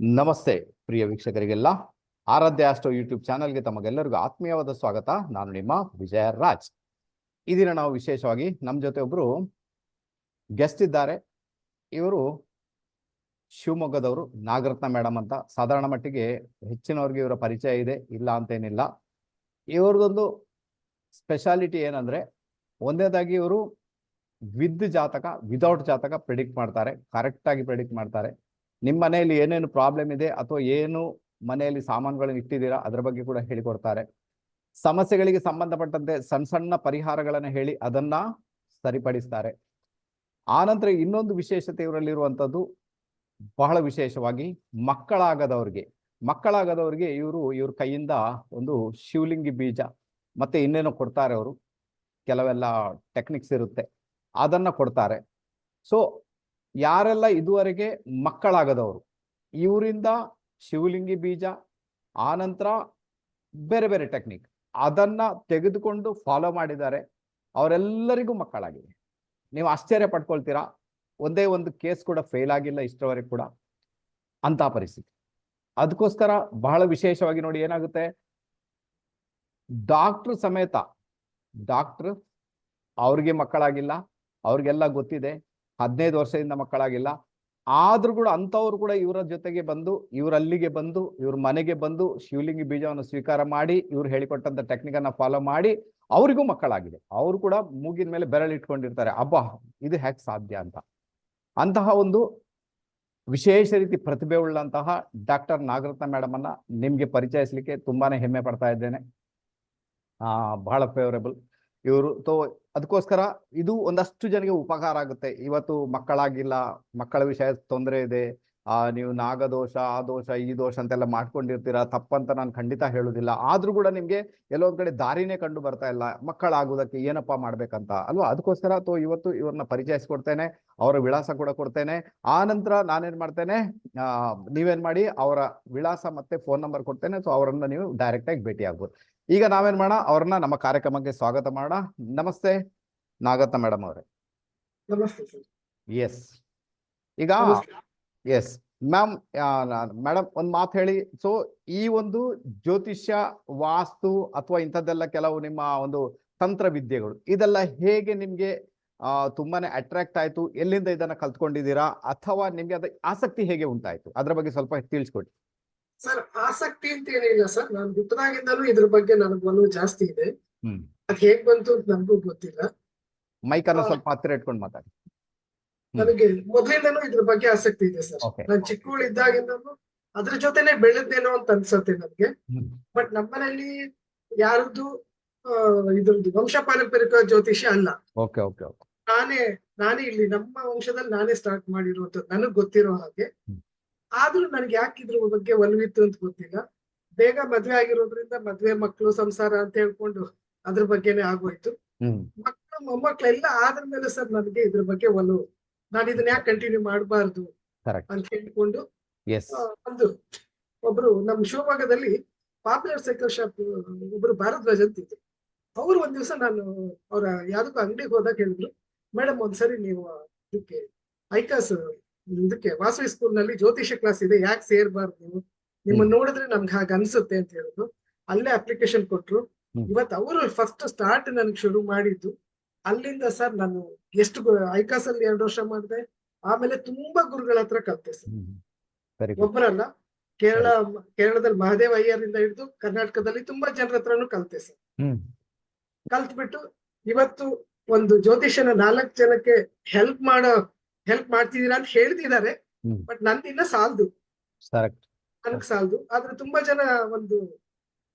ನಮಸ್ತೆ, ಪ್ರಿಯ ವೀಕ್ಷಕರಿಗೆಲ್ಲ. ಆರಾಧ್ಯ osteo YouTube ಚಾನಲ್ಗೆ ತಮಗೆಲ್ಲರಿಗೂ ಆತ್ಮೀಯವಾದ ಸ್ವಾಗತ. ನಾನು ನಿಮ್ಮ ವಿಜಯ ರಾಜ್ ಇದೀನ ನಾವು ವಿಶೇಷವಾಗಿ ನಮ್ಮ ಜೊತೆ ಒಬ್ರು ಗೆಸ್ಟ್ ಇದ್ದಾರೆ. ಇವರು ಶಿವಮೊಗ್ಗದವರು, ನಾಗರತ್ನ ಮೇಡಮ್ ಅಂತ. ಸಾಧಾರಣ ಮಟ್ಟಿಗೆ ಹೆಚ್ಚಿನವ್ರಿಗೆ ಇವರ ಪರಿಚಯ ಇದೆ, ಇಲ್ಲ ಅಂತೇನಿಲ್ಲ. ಇವ್ರದ್ದೊಂದು ಸ್ಪೆಷಾಲಿಟಿ ಏನಂದ್ರೆ ಒಂದೇದಾಗಿ ಇವರು ವಿದ್ ಜಾತಕ ವಿದೌಟ್ ಜಾತಕ ಪ್ರಿಡಿಕ್ಟ್ ಮಾಡ್ತಾರೆ ಕರೆಕ್ಟ್ ಆಗಿ ಪ್ರಿಡಿಕ್ಟ್ ಮಾಡ್ತಾರೆ. ನಿಮ್ಮ ಮನೆಯಲ್ಲಿ ಏನೇನು ಪ್ರಾಬ್ಲಮ್ ಇದೆ ಅಥವಾ ಏನು ಮನೆಯಲ್ಲಿ ಸಾಮಾನುಗಳನ್ನು ಇಟ್ಟಿದ್ದೀರಾ, ಅದರ ಬಗ್ಗೆ ಕೂಡ ಹೇಳಿಕೊಡ್ತಾರೆ. ಸಮಸ್ಯೆಗಳಿಗೆ ಸಂಬಂಧಪಟ್ಟಂತೆ ಸಣ್ಣ ಸಣ್ಣ ಪರಿಹಾರಗಳನ್ನು ಹೇಳಿ ಅದನ್ನ ಸರಿಪಡಿಸ್ತಾರೆ. ಆನಂತರ ಇನ್ನೊಂದು ವಿಶೇಷತೆ ಇವರಲ್ಲಿರುವಂಥದ್ದು, ಬಹಳ ವಿಶೇಷವಾಗಿ ಮಕ್ಕಳಾಗದವ್ರಿಗೆ. ಮಕ್ಕಳಾಗದವ್ರಿಗೆ ಇವರು, ಇವ್ರ ಕೈಯಿಂದ ಒಂದು ಶಿವಲಿಂಗಿ ಬೀಜ ಮತ್ತೆ ಇನ್ನೇನೋ ಕೊಡ್ತಾರೆ ಅವರು. ಕೆಲವೆಲ್ಲ ಟೆಕ್ನಿಕ್ಸ್ ಇರುತ್ತೆ. ಅದನ್ನ ಕೊಡ್ತಾರೆ. ಸೊ ಯಾರೆಲ್ಲ ಇದುವರೆಗೆ ಮಕ್ಕಳಾಗದವರು? ಇವರಿಂದ ಶಿವಲಿಂಗಿ ಬೀಜ, ಆನಂತರ ಬೇರೆ ಬೇರೆ ಟೆಕ್ನಿಕ್ ಅದನ್ನ ತೆಗೆದುಕೊಂಡು ಫಾಲೋ ಮಾಡಿದ್ದಾರೆ. ಅವರೆಲ್ಲರಿಗೂ ಮಕ್ಕಳಾಗಿದೆ. ನೀವು ಆಶ್ಚರ್ಯ ಪಡ್ಕೊಳ್ತೀರಾ? ಒಂದೇ ಒಂದು ಕೇಸ್ ಕೂಡ ಫೇಲ್ ಆಗಿಲ್ಲ ಇಷ್ಟರವರೆಗೆ ಕೂಡ. ಅಂತ ಪರಿಸ್ಥಿತಿ. ಅದಕ್ಕೋಸ್ಕರ ಬಹಳ ವಿಶೇಷವಾಗಿ ನೋಡಿ ಏನಾಗುತ್ತೆ? ಡಾಕ್ಟರ್ ಸಮೇತ ಡಾಕ್ಟರ್ ಅವ್ರಿಗೆ ಮಕ್ಕಳಾಗಿಲ್ಲ, ಅವ್ರಿಗೆಲ್ಲ ಗೊತ್ತಿದೆ. ಹದಿನೈದು ವರ್ಷದಿಂದ ಮಕ್ಕಳಾಗಿಲ್ಲ. ಆದ್ರೂ ಕೂಡ ಅಂಥವ್ರು ಕೂಡ ಇವರ ಜೊತೆಗೆ ಬಂದು, ಇವ್ರ ಅಲ್ಲಿಗೆ ಬಂದು, ಇವ್ರ ಮನೆಗೆ ಬಂದು ಶಿವಲಿಂಗಿ ಬೀಜವನ್ನು ಸ್ವೀಕಾರ ಮಾಡಿ, ಇವ್ರು ಹೇಳಿಕೊಟ್ಟಂತ ಟೆಕ್ನಿಕ್ ಅನ್ನ ಫಾಲೋ ಮಾಡಿ ಅವರಿಗೂ ಮಕ್ಕಳಾಗಿದೆ. ಅವರು ಕೂಡ ಮೂಗಿನ ಮೇಲೆ ಬೆರಳಿಟ್ಕೊಂಡಿರ್ತಾರೆ ಅಬ್ಬಾ, ಇದು ಹ್ಯಾಕ್ ಸಾಧ್ಯ ಅಂತ. ಅಂತಹ ಒಂದು ವಿಶೇಷ ರೀತಿ ಪ್ರತಿಭೆ ಉಳ್ಳಂತಹ ಡಾಕ್ಟರ್ ನಾಗರತ್ನ ಮೇಡಮ್ ಅನ್ನ ನಿಮ್ಗೆ ಪರಿಚಯಿಸಲಿಕ್ಕೆ ತುಂಬಾನೇ ಹೆಮ್ಮೆ ಪಡ್ತಾ ಇದ್ದೇನೆ. ಬಹಳ ಫೇವರೇಬಲ್ ಇವರು ತೋ ಅದಕ್ಕೋಸ್ಕರ ಇದು ಒಂದಷ್ಟು ಜನರಿಗೆ ಉಪಕಾರ ಆಗುತ್ತೆ. ಇವತ್ತು ಮಕ್ಕಳಾಗಿಲ್ಲ, ಮಕ್ಕಳ ವಿಷಯ ತೊಂದರೆ ಇದೆ, ಆ, ನೀವು ನಾಗದೋಷ, ಆ ದೋಷ, ಈ ದೋಷ ಅಂತೆಲ್ಲ ಮಾಡ್ಕೊಂಡಿರ್ತೀರಾ, ತಪ್ಪಂತ ನಾನು ಖಂಡಿತ ಹೇಳುದಿಲ್ಲ. ಆದ್ರೂ ಕೂಡ ನಿಮ್ಗೆ ಎಲ್ಲೊಂದ್ ಕಡೆ ದಾರಿನೇ ಕಂಡು ಬರ್ತಾ ಇಲ್ಲ. ಮಕ್ಕಳಾಗುವುದಕ್ಕೆ ಏನಪ್ಪಾ ಮಾಡ್ಬೇಕಂತ, ಅಲ್ವಾ? ಅದಕ್ಕೋಸ್ಕರ ತೋ ಇವತ್ತು ಇವ್ರನ್ನ ಪರಿಚಯಿಸ್ಕೊಡ್ತೇನೆ ಅವರ ವಿಳಾಸ ಕೂಡ ಕೊಡ್ತೇನೆ. ಆ ನಂತರ ನಾನೇನ್ ಮಾಡ್ತೇನೆ, ಆ, ನೀವೇನ್ ಮಾಡಿ ಅವರ ವಿಳಾಸ ಮತ್ತೆ ಫೋನ್ ನಂಬರ್ ಕೊಡ್ತೇನೆ, ಸೊ ಅವರನ್ನ ನೀವು ಡೈರೆಕ್ಟ್ ಆಗಿ ಭೇಟಿ ಆಗ್ಬೋದು ಈಗ ನಾವೇನ್ ಮಾಡೋಣ? ಅವ್ರನ್ನ ನಮ್ಮ ಕಾರ್ಯಕ್ರಮಕ್ಕೆ ಸ್ವಾಗತ ಮಾಡೋಣ. ನಮಸ್ತೆ ನಾಗತ್ತ ಮೇಡಮ್ ಅವರೇ. ಎಸ್ ಈಗ ಎಸ್ ಮ್ಯಾಮ್ ಮೇಡಮ್ ಒಂದ್ ಮಾತು ಹೇಳಿ. ಸೊ ಈ ಒಂದು ಜ್ಯೋತಿಷ್ಯ ವಾಸ್ತು ಅಥವಾ ಇಂಥದ್ದೆಲ್ಲ ಕೆಲವು ನಿಮ್ಮ ಒಂದು ತಂತ್ರ ವಿದ್ಯೆಗಳು ಇದೆಲ್ಲ ಹೇಗೆ ನಿಮ್ಗೆ ಆ ತುಂಬಾನೇ ಅಟ್ರಾಕ್ಟ್ ಆಯ್ತು? ಎಲ್ಲಿಂದ ಇದನ್ನ ಕಲ್ತ್ಕೊಂಡಿದ್ದೀರಾ? ಅಥವಾ ನಿಮ್ಗೆ ಅದ ಆಸಕ್ತಿ ಹೇಗೆ ಉಂಟಾಯ್ತು? ಅದ್ರ ಬಗ್ಗೆ ಸ್ವಲ್ಪ ತಿಳಿಸ್ಕೊಡಿ. ಸರ್ ಆಸಕ್ತಿ ಅಂತ ಏನಿಲ್ಲ ಸರ್. ನಾನು ಹುಟ್ಟದಾಗಿಂದಲೂ ಇದ್ರ ಬಗ್ಗೆ ನನಗ್ ಒಲವು ಜಾಸ್ತಿ ಇದೆ. ಅದ್ ಹೇಗ್ ಬಂತು ಅಂತ ನನಗೂ ಗೊತ್ತಿಲ್ಲ. ಮೈಕ್ ಅನ್ನ ಸ್ವಲ್ಪ ಹತ್ತಿರ ಇಟ್ಕೊಂಡು ಮಾತಾಡಿ. ನನಗೆ ಮೊದ್ಲಿಂದನೂ ಇದ್ರ ಬಗ್ಗೆ ಆಸಕ್ತಿ ಇದೆ ಸರ್. ನಾನ್ ಚಿಕ್ಕವಳಿದ್ದಾಗಿಂದಲೂ ಅದ್ರ ಜೊತೆನೆ ಬೆಳೆದೇನೋ ಅಂತ ಅನ್ಸತ್ತೆ ನನ್ಗೆ. ಬಟ್ ನಮ್ಮನೇಲಿ ಯಾರದ್ದು ಇದ್ರದ್ದು ವಂಶ ಪಾರಂಪರಿಕ ಜ್ಯೋತಿಷ್ಯ ಅಲ್ಲ. ಓಕೆ ಓಕೆ ನಾನೇ ನಾನೇ ಇಲ್ಲಿ ನಮ್ಮ ವಂಶದಲ್ಲಿ ನಾನೇ ಸ್ಟಾರ್ಟ್ ಮಾಡಿರುವಂತದ್ದು ನನಗ್ ಗೊತ್ತಿರೋ ಹಾಗೆ. ಆದ್ರೂ ನನ್ಗೆ ಯಾಕೆ ಇದ್ರ ಬಗ್ಗೆ ಒಲವಿತ್ತು ಅಂತ ಗೊತ್ತಿಲ್ಲ. ಬೇಗ ಮದ್ವೆ ಆಗಿರೋದ್ರಿಂದ ಮದ್ವೆ ಮಕ್ಕಳು ಸಂಸಾರ ಅಂತ ಹೇಳ್ಕೊಂಡು ಅದ್ರ ಬಗ್ಗೆನೆ ಆಗೋಯ್ತು. ಮಕ್ಕಳು ಮೊಮ್ಮಕ್ಳೆಲ್ಲ ಆದ್ರ ಮೇಲೆ ಸರ್ ನನಗೆ ಇದ್ರ ಬಗ್ಗೆ ಒಲವು. ನಾನು ಇದನ್ನ ಯಾಕೆ ಕಂಟಿನ್ಯೂ ಮಾಡಬಾರ್ದು ಅಂತ ಹೇಳ್ಕೊಂಡು ಒಂದು ಒಬ್ರು ನಮ್ ಶಿವಮೊಗ್ಗದಲ್ಲಿ ಪಾಪ್ಯುಲರ್ ಸೈಕಲ್ ಶಾಪ್ ಒಬ್ರು ಭಾರದ್ವಾಜ್ ಅಂತ ಇದ್ರು ಅವ್ರು ಒಂದ್ ದಿವಸ ನಾನು ಅವ್ರ ಯಾವ್ದಕ್ಕೂ ಅಂಗಡಿಗೆ ಹೋದಾಗ ಹೇಳಿದ್ರು ಮೇಡಮ್ ಒಂದ್ಸರಿ ನೀವು ಇದಕ್ಕೆ ಐಕಾಸ್ ಇದಕ್ಕೆ ವಾಸವಿ ಸ್ಕೂಲ್ನಲ್ಲಿ ಜ್ಯೋತಿಷ್ಯ ಕ್ಲಾಸ್ ಇದೆ ಯಾಕೆ ಸೇರ್ಬಾರ್ದು? ನೀವು ನಿಮ್ಮನ್ನ ನೋಡಿದ್ರೆ ನಮ್ಗೆ ಹಾಗೆ ಅನ್ಸುತ್ತೆ ಅಂತ ಹೇಳಿದ್ರು ಅಲ್ಲೇ ಅಪ್ಲಿಕೇಶನ್ ಕೊಟ್ರು. ಇವತ್ತು ಅವರು ಫಸ್ಟ್ ಸ್ಟಾರ್ಟ್ ನನ್ಗೆ ಶುರು ಮಾಡಿದ್ದು. ಅಲ್ಲಿಂದ ಸರ್ ನಾನು ಎಷ್ಟು ಐಕಾಸ್ ಅಲ್ಲಿ ಎರಡು ವರ್ಷ ಮಾಡಿದೆ. ಆಮೇಲೆ ತುಂಬಾ ಗುರುಗಳ ಹತ್ರ ಕಲ್ತೆ ಸರ್. ಒಬ್ಬರಲ್ಲ ಕೇರಳ ಕೇರಳದಲ್ಲಿ ಮಹದೇವ್ ಅಯ್ಯರಿಂದ ಹಿಡಿದು ಕರ್ನಾಟಕದಲ್ಲಿ ತುಂಬಾ ಜನರ ಹತ್ರನು ಕಲ್ತೆ ಸರ್. ಕಲ್ತ್ಬಿಟ್ಟು ಇವತ್ತು ಒಂದು ಜ್ಯೋತಿಷನ ನಾಲ್ಕು ಜನಕ್ಕೆ ಹೆಲ್ಪ್ ಮಾಡೋ ಹೆಲ್ಪ್ ಮಾಡ್ತಿದ್ದೀರಾ ಅಂತ ಹೇಳ್ತಿದ್ದಾರೆ ಬಟ್ ನಂದಿನ್ನ ಸಾಲದು. ನನಗ್ ಸಾಲದು. ಆದ್ರೆ ತುಂಬಾ ಜನ ಒಂದು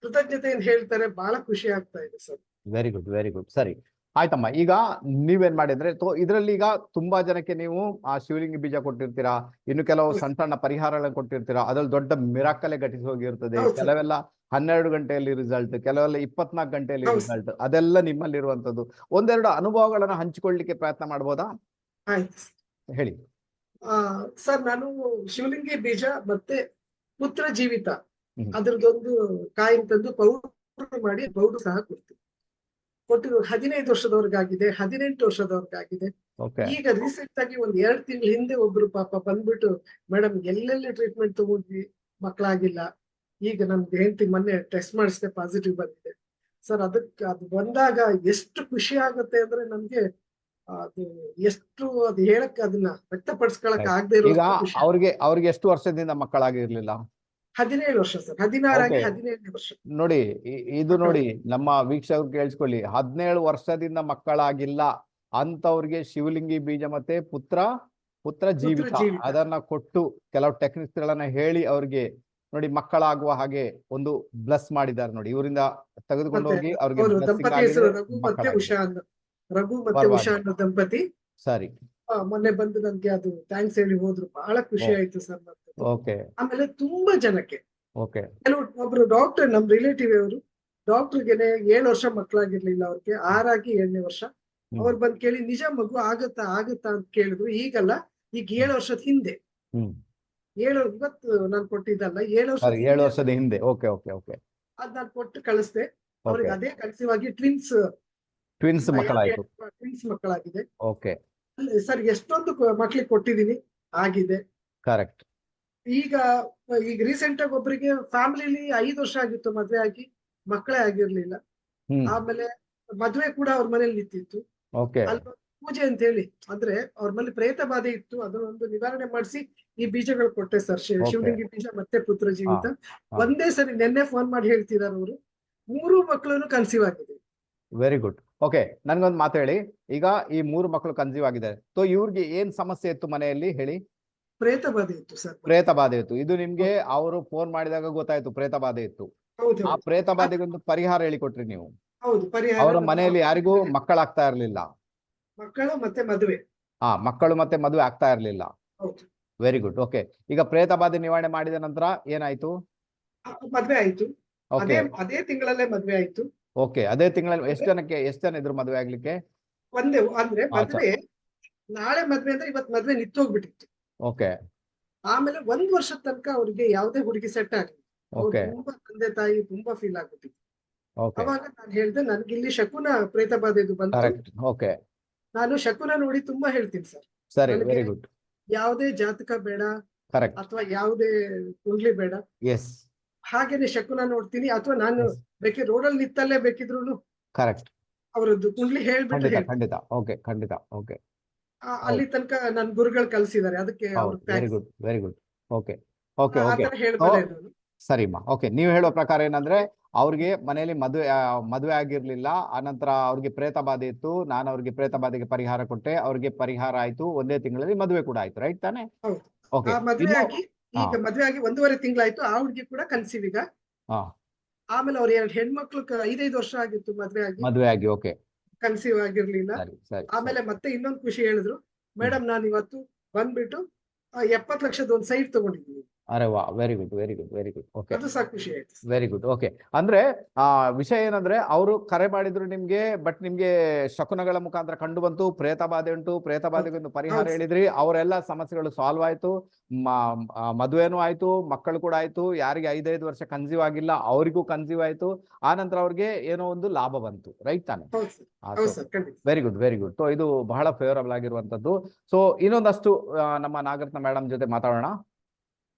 ಕೃತಜ್ಞತೆಯನ್ನು ಹೇಳ್ತಾರೆ ಬಹಳ ಖುಷಿ ಆಗ್ತಾ ಇದೆ sir. Very good very good ಸರಿ ಆಯ್ತಮ್ಮ. ಈಗ ನೀವೇನ್ ಮಾಡಿದ್ರೆ ಇದರಲ್ಲಿ ಇದ್ರಲ್ಲಿ ಈಗ ತುಂಬಾ ಜನಕ್ಕೆ ನೀವು ಆ ಶಿವಲಿಂಗ ಬೀಜ ಕೊಟ್ಟಿರ್ತೀರಾ ಇನ್ನು ಕೆಲವು. ಸಣ್ಣ ಸಣ್ಣ ಪರಿಹಾರಗಳನ್ನ ಕೊಟ್ಟಿರ್ತೀರಾ ಅದ್ರಲ್ಲಿ ದೊಡ್ಡ ಮಿರಾಕಲೆ ಘಟಿಸಿ ಹೋಗಿರ್ತದೆ. ಕೆಲವೆಲ್ಲ ಹನ್ನೆರಡು ಗಂಟೆಯಲ್ಲಿ ರಿಸಲ್ಟ್ ಕೆಲವೆಲ್ಲ ಇಪ್ಪತ್ನಾಲ್ಕು ಗಂಟೆಯಲ್ಲಿ. ರಿಸಲ್ಟ್ ಅದೆಲ್ಲ ನಿಮ್ಮಲ್ಲಿ ಇರುವಂತದ್ದು ಒಂದೆರಡು ಅನುಭವಗಳನ್ನ ಹಂಚಿಕೊಳ್ಳಿಕ್ಕೆ ಪ್ರಯತ್ನ ಮಾಡ್ಬೋದಾ? ಹೇಳಿ. ಸರ್ ನಾನು ಶಿವಲಿಂಗಿ ಬೀಜ ಮತ್ತೆ ಪುತ್ರ ಜೀವಿತ ಅದರದೊಂದು ಅದ್ರದ್ದೊಂದು ಕಾಯಿ ತಂದು ಪೌಡರ್ ಮಾಡಿ ಪೌಡರ್ ಸಹ ಕೊಡ್ತೀವಿ ಕೊಟ್ಟಿರೋ ಹದಿನೈದು ವರ್ಷದವರೆಗಾಗಿದೆ ಹದಿನೆಂಟು ವರ್ಷದವ್ರಿಗಾಗಿದೆ. ಈಗ ರೀಸೆಂಟ್ ಆಗಿ ಒಂದ್ ಎರಡ್ ತಿಂಗಳ ಹಿಂದೆ ಒಬ್ರು ಪಾಪ ಬಂದ್ಬಿಟ್ಟು ಮೇಡಮ್ ಎಲ್ಲೆಲ್ಲಿ ಟ್ರೀಟ್ಮೆಂಟ್ ತಗೊಂಡ್ವಿ? ಮಕ್ಕಳಾಗಿಲ್ಲ ಈಗ ನಮ್ಗೆ ಹೆಂಡತಿ ಮೊನ್ನೆ ಟೆಸ್ಟ್ ಮಾಡಿಸಿದೆ ಪಾಸಿಟಿವ್ ಬಂದಿದೆ. ಸರ್ ಅದಕ್ಕೆ ಅದು ಬಂದಾಗ ಎಷ್ಟು ಖುಷಿ ಆಗುತ್ತೆ ಅಂದ್ರೆ ನಮ್ಗೆ ಅದು ಎಷ್ಟು ಅದು ಹೇಳಕ್ ಅದನ್ನ ವ್ಯಕ್ತಪಡಿಸ್ಕೊಳಕ್ ಆಗದೆ ಇರೋ ಈಗ ಅವ್ರಿಗೆ ಅವ್ರಿಗೆ ಎಷ್ಟು ವರ್ಷದಿಂದ ಮಕ್ಕಳಾಗಿರ್ಲಿಲ್ಲ? ಹದಿನೇಳು ವರ್ಷ ಸರ್. ಹದಿನಾರಾಗಿ. ಹದಿನೇಳನೇ ವರ್ಷ. ನೋಡಿ ಇದು ನೋಡಿ ನಮ್ಮ ವೀಕ್ಷಕರು ಕೇಳಿಸ್ಕೊಳ್ಳಿ. ಹದಿನೇಳು ವರ್ಷದಿಂದ ಮಕ್ಕಳಾಗಿಲ್ಲ ಅಂತವ್ರಿಗೆ ಶಿವಲಿಂಗಿ ಬೀಜ ಮತ್ತೆ ಪುತ್ರ ಪುತ್ರ ಜೀವಿತ. ಅದನ್ನ ಕೊಟ್ಟು ಕೆಲವು ಟೆಕ್ನಿಕ್ಸ್ ಗಳನ್ನ ಹೇಳಿ ಅವ್ರಿಗೆ ನೋಡಿ ಮಕ್ಕಳಾಗುವ ಹಾಗೆ ಒಂದು ಬ್ಲಸ್ ಮಾಡಿದ್ದಾರೆ ನೋಡಿ. ಇವರಿಂದ ತೆಗೆದುಕೊಂಡು ಹೋಗಿ ಅವ್ರಿಗೆ ರಘು ಮತ್ತೆ ಪರವಾಗಿಲ್ಲ. ಉಷಾ ಅನ್ನೋ ದಂಪತಿ. ಸರಿ. ಆ, ಮೊನ್ನೆ ಬಂದು ನನ್ಗೆ ಅದು ಥ್ಯಾಂಕ್ಸ್ ಹೇಳಿ ಹೋದ್ರು. ಬಹಳ ಖುಷಿ ಓ. ಆಯ್ತು ಸರ್ ಮತ್ತೆ ಓಕೆ. ಆಮೇಲೆ ತುಂಬಾ ಜನಕ್ಕೆ. ಓಕೆ. ಕೆಲವು ಒಬ್ರು ಡಾಕ್ಟರ್ ನಮ್ ರಿಲೇಟಿವ್ ಅವರು ಡಾಕ್ಟರ್ಗೆನೆ ಏಳು ವರ್ಷ ಮಕ್ಕಳಾಗಿರ್ಲಿಲ್ಲ ಅವ್ರಿಗೆ ಆರಾಗಿ ಏಳನೇ ವರ್ಷ. ಹ್ಮ್. ಅವ್ರು ಬಂದ್ ಕೇಳಿ ನಿಜ ಮಗು ಆಗತ್ತಾ ಆಗತ್ತಾ ಅಂತ ಕೇಳಿದ್ರು. ಈಗಲ್ಲ ಈಗ ಏಳು ವರ್ಷದ ಹಿಂದೆ. ಹ್ಮ್. ಏಳು ಇವತ್ತು ನಾನು ಕೊಟ್ಟಿದ್ದಲ್ಲ ಏಳು ವರ್ಷ ಸರಿ ಏಳು ವರ್ಷದ ಹಿಂದೆ. Okay okay okay. ಅದ್ ನಾನು ಕೊಟ್ಟು ಕಳಿಸ್ದೆ. ಅವ್ರಿಗೆ ಓಕೆ. ಅದೇ ಕನ್ಸೀವ್ ಆಗಿ ಟ್ವಿನ್ಸ್ ಟ್ವಿನ್ಸ್ ಮಕ್ಕಳಾಯ್ತು. ಟ್ವಿನ್ಸ್ ಮಕ್ಕಳಾಗಿದೆ? ಓಕೆ ಸರ್ ಎಷ್ಟೊಂದು ಮಕ್ಕಳಿಗೆ ಮಕ್ಳಿಗೆ ಕೊಟ್ಟಿದೀನಿ ಆಗಿದೆ. ಕರೆಕ್ಟ್ ಈಗ ಈಗ ರೀಸೆಂಟ್ ಆಗಿ ಒಬ್ಬರಿಗೆ ಫ್ಯಾಮಿಲಿಲಿ ಐದು ವರ್ಷ ಆಗಿತ್ತು ಮದ್ವೆ ಆಗಿ ಮಕ್ಕಳೇ ಆಗಿರ್ಲಿಲ್ಲ. ಆಮೇಲೆ ಮದ್ವೆ ಕೂಡ ಅವ್ರ ಮನೇಲಿ ನಿಂತಿತ್ತು. ಪೂಜೆ ಅಂತ ಹೇಳಿ. ಅಂದ್ರೆ ಅವ್ರ ಮನೇಲಿ ಪ್ರೇತ ಬಾಧೆ ಇತ್ತು ಅದನ್ನೊಂದು ನಿವಾರಣೆ ಮಾಡಿಸಿ ಈ ಬೀಜಗಳು ಕೊಟ್ಟೆ ಸರ್. ಶಿವಲಿಂಗಿ ಬೀಜ ಮತ್ತೆ ಪುತ್ರ ಜೀವಿತ ಒಂದೇ ಸರಿ ನಿನ್ನೆ ಫೋನ್ ಮಾಡಿ ಹೇಳ್ತಿದಾರೆ ಅವರು. ಮೂರು ಮಕ್ಕಳನ್ನು ಕನ್ಸೀವ್ ಆಗಿದೆ. ವೆರಿ ಗುಡ್ ಓಕೆ ನನ್ಗೊಂದು ಮಾತು ಹೇಳಿ. ಈಗ ಈ ಮೂರು ಮಕ್ಕಳು ಕನ್ಸೀವ್ ಆಗಿದ್ದಾರೆ. ಸೊ ಇವ್ರಿಗೆ ಏನ್ ಸಮಸ್ಯೆ ಇತ್ತು ಮನೆಯಲ್ಲಿ ಹೇಳಿ? ಪ್ರೇತ ಬಾಧೆ ಇತ್ತು ಸರ್. ಪ್ರೇತ ಬಾಧೆ ಇತ್ತು. ಇದು ನಿಮ್ಗೆ ಅವರು ಫೋನ್ ಮಾಡಿದಾಗ ಗೊತ್ತಾಯ್ತು ಪ್ರೇತ ಬಾಧೆ ಇತ್ತು ಆ ಪ್ರೇತ ಬಾಧೆಗೊಂದು ಪರಿಹಾರ ಹೇಳಿಕೊಟ್ರಿ ನೀವು. ಹೌದು ಪರಿಹಾರ ಅವರ ಮನೆಯಲ್ಲಿ ಯಾರಿಗೂ ಮಕ್ಕಳಾಗ್ತಾ ಇರ್ಲಿಲ್ಲ. ಮಕ್ಕಳು ಮತ್ತೆ ಮದುವೆ. ಹಾ ಮಕ್ಕಳು ಮತ್ತೆ ಮದುವೆ ಆಗ್ತಾ ಇರ್ಲಿಲ್ಲ. ವೆರಿ ಗುಡ್ ಓಕೆ ಈಗ ಪ್ರೇತ ಬಾಧೆ ನಿವಾರಣೆ ಮಾಡಿದ ನಂತರ ಏನಾಯ್ತು? ಮದ್ವೆ ಆಯ್ತು. ಅದೇ ತಿಂಗಳಲ್ಲೇ ಮದ್ವೆ ಆಯ್ತು. ಓಕೆ ಅದೇ ತಿಂಗಳಲ್ಲಿ ಎಷ್ಟು ಜನಕ್ಕೆ ಎಷ್ಟು ಜನ ಇದ್ರು ಮದುವೆ ಆಗ್ಲಿಕ್ಕೆ? ಒಂದೇ ಅಂದ್ರೆ ಮದ್ವೆ ನಾಳೆ ಮದ್ವೆ ಅಂದ್ರೆ ಇವತ್ ಮದ್ವೆ ನಿಂತೋಗ್ಬಿಟ್ಟಿತ್ತು ಓಕೆ ಆಮೇಲೆ ಒಂದ್ ವರ್ಷದ ತನಕ ಅವ್ರಿಗೆ ಯಾವ್ದೇ ಹುಡುಗಿ ಸೆಟ್ ಆಗ್ಲಿ. ಓಕೆ ತುಂಬಾ ತಂದೆ ತಾಯಿ ತುಂಬಾ ಫೀಲ್ ಆಗ್ಬಿಟ್ಟಿತ್ತು. ಅವಾಗ ನಾನು ಹೇಳ್ದೆ ನನ್ಗೆ ಇಲ್ಲಿ ಶಕುನ ಪ್ರೇತ ಬಾಧೆದು ಬಂತು ಓಕೆ ನಾನು ಶಕುನ ನೋಡಿ ತುಂಬಾ ಹೇಳ್ತೀನಿ ಸರ್. ಸರಿ ವೆರಿ ಗುಡ್ ಯಾವುದೇ ಜಾತಕ ಬೇಡ ಅಥವಾ ಯಾವುದೇ ಕುಂಡ್ಲಿ ಬೇಡ. ಎಸ್ ಹಾಗೇನೆ ಶಕುನ ನೋಡ್ತೀನಿ ಅಥವಾ ನಾನು ಬೇಕಿ ರೋಡ್ ಅಲ್ಲಿ ನಿತ್ತಲ್ಲೇ ಬೇಕಿದ್ರು ಕರೆಕ್ಟ್ ಅವರದ್ದು ಕುಂಡ್ಲಿ ಹೇಳ್ಬಿಟ್ಟು ಖಂಡಿತ ಓಕೆ ಖಂಡಿತ. ಓಕೆ ಅಲ್ಲಿ ತನಕ ನನ್ ಗುರುಗಳು ಕಲ್ಸಿದ್ದಾರೆ ಅದಕ್ಕೆ very good very good okay okay okay ಸರಿಮ್ಮ okay ನೀವು ಹೇಳೋ ಪ್ರಕಾರ ಏನಂದ್ರೆ ಅವ್ರಿಗೆ ಮನೆಯಲ್ಲಿ ಮದುವೆ ಮದುವೆ ಆಗಿರ್ಲಿಲ್ಲ. ಆನಂತರ ಅವ್ರಿಗೆ ಪ್ರೇತ ಬಾಧೆ ಇತ್ತು. ನಾನು ಅವ್ರಿಗೆ ಪ್ರೇತ ಬಾಧೆಗೆ ಪರಿಹಾರ ಕೊಟ್ಟೆ. ಅವ್ರಿಗೆ ಪರಿಹಾರ ಆಯ್ತು. ಒಂದೇ ತಿಂಗಳಲ್ಲಿ ಮದುವೆ ಕೂಡ ಆಯ್ತು. ರೈಟ್ ತಾನೆ. ಓಕೆ ಈಗ. ಮದ್ವೆ ಆಗಿ ಒಂದೂವರೆ ತಿಂಗಳಾಯ್ತು ಆ ಹುಡುಗಿ ಕೂಡ ಕನ್ಸೀವ್ ಈಗ. ಆಮೇಲೆ ಅವ್ರ ಎರಡು ಹೆಣ್ಮಕ್ಳು ಐದೈದು ವರ್ಷ ಆಗಿತ್ತು ಮದ್ವೆ ಆಗಿ ಮದ್ವೆ ಆಗಿ ಓಕೆ ಕನ್ಸೀವ್ ಆಗಿರ್ಲಿಲ್ಲ ಆಮೇಲೆ ಮತ್ತೆ ಇನ್ನೊಂದು ಖುಷಿ ಹೇಳಿದ್ರು. ಮೇಡಮ್ ನಾನು ಇವತ್ತು ಬಂದ್ಬಿಟ್ಟು ಎಪ್ಪತ್ತು ಲಕ್ಷದ ಒಂದು ಸೈಟ್ ತಗೊಂಡಿದ್ದೀನಿ. ಅರೆ ವಾ very good very good very good okay ಅದು ಸಹ ಖುಷಿ ಆಯ್ತು. ವೆರಿ ಗುಡ್ ಓಕೆ ಅಂದ್ರೆ ಆ ವಿಷಯ ಏನಂದ್ರೆ ಅವರು ಕರೆ ಮಾಡಿದ್ರು ನಿಮ್ಗೆ ಬಟ್ ನಿಮ್ಗೆ ಶಕುನಗಳ ಮುಖಾಂತರ ಕಂಡು ಬಂತು ಪ್ರೇತ ಬಾಧೆ ಉಂಟು ಪ್ರೇತ ಬಾಧೆಗೆ ಒಂದು ಪರಿಹಾರ ಹೇಳಿದ್ರಿ ಅವರೆಲ್ಲ ಸಮಸ್ಯೆಗಳು ಸಾಲ್ವ್ ಆಯ್ತು ಮದುವೆನೂ ಆಯ್ತು ಮಕ್ಕಳು ಕೂಡ ಆಯ್ತು ಯಾರಿಗೆ ಐದೈದು ವರ್ಷ ಕನ್ಸೀವ್ ಆಗಿಲ್ಲ ಅವರಿಗೂ ಕನ್ಸೀವ್ ಆಯ್ತು ಆ ನಂತರ ಅವ್ರಿಗೆ ಏನೋ ಒಂದು ಲಾಭ ಬಂತು ರೈಟ್ ತಾನೆ? Very good very good so ಇದು ಬಹಳ ಫೇವರಬಲ್ ಆಗಿರುವಂತದ್ದು. ಸೊ ಇನ್ನೊಂದಷ್ಟು ನಮ್ಮ ನಾಗರತ್ನ ಮೇಡಮ್ ಜೊತೆ ಮಾತಾಡೋಣ.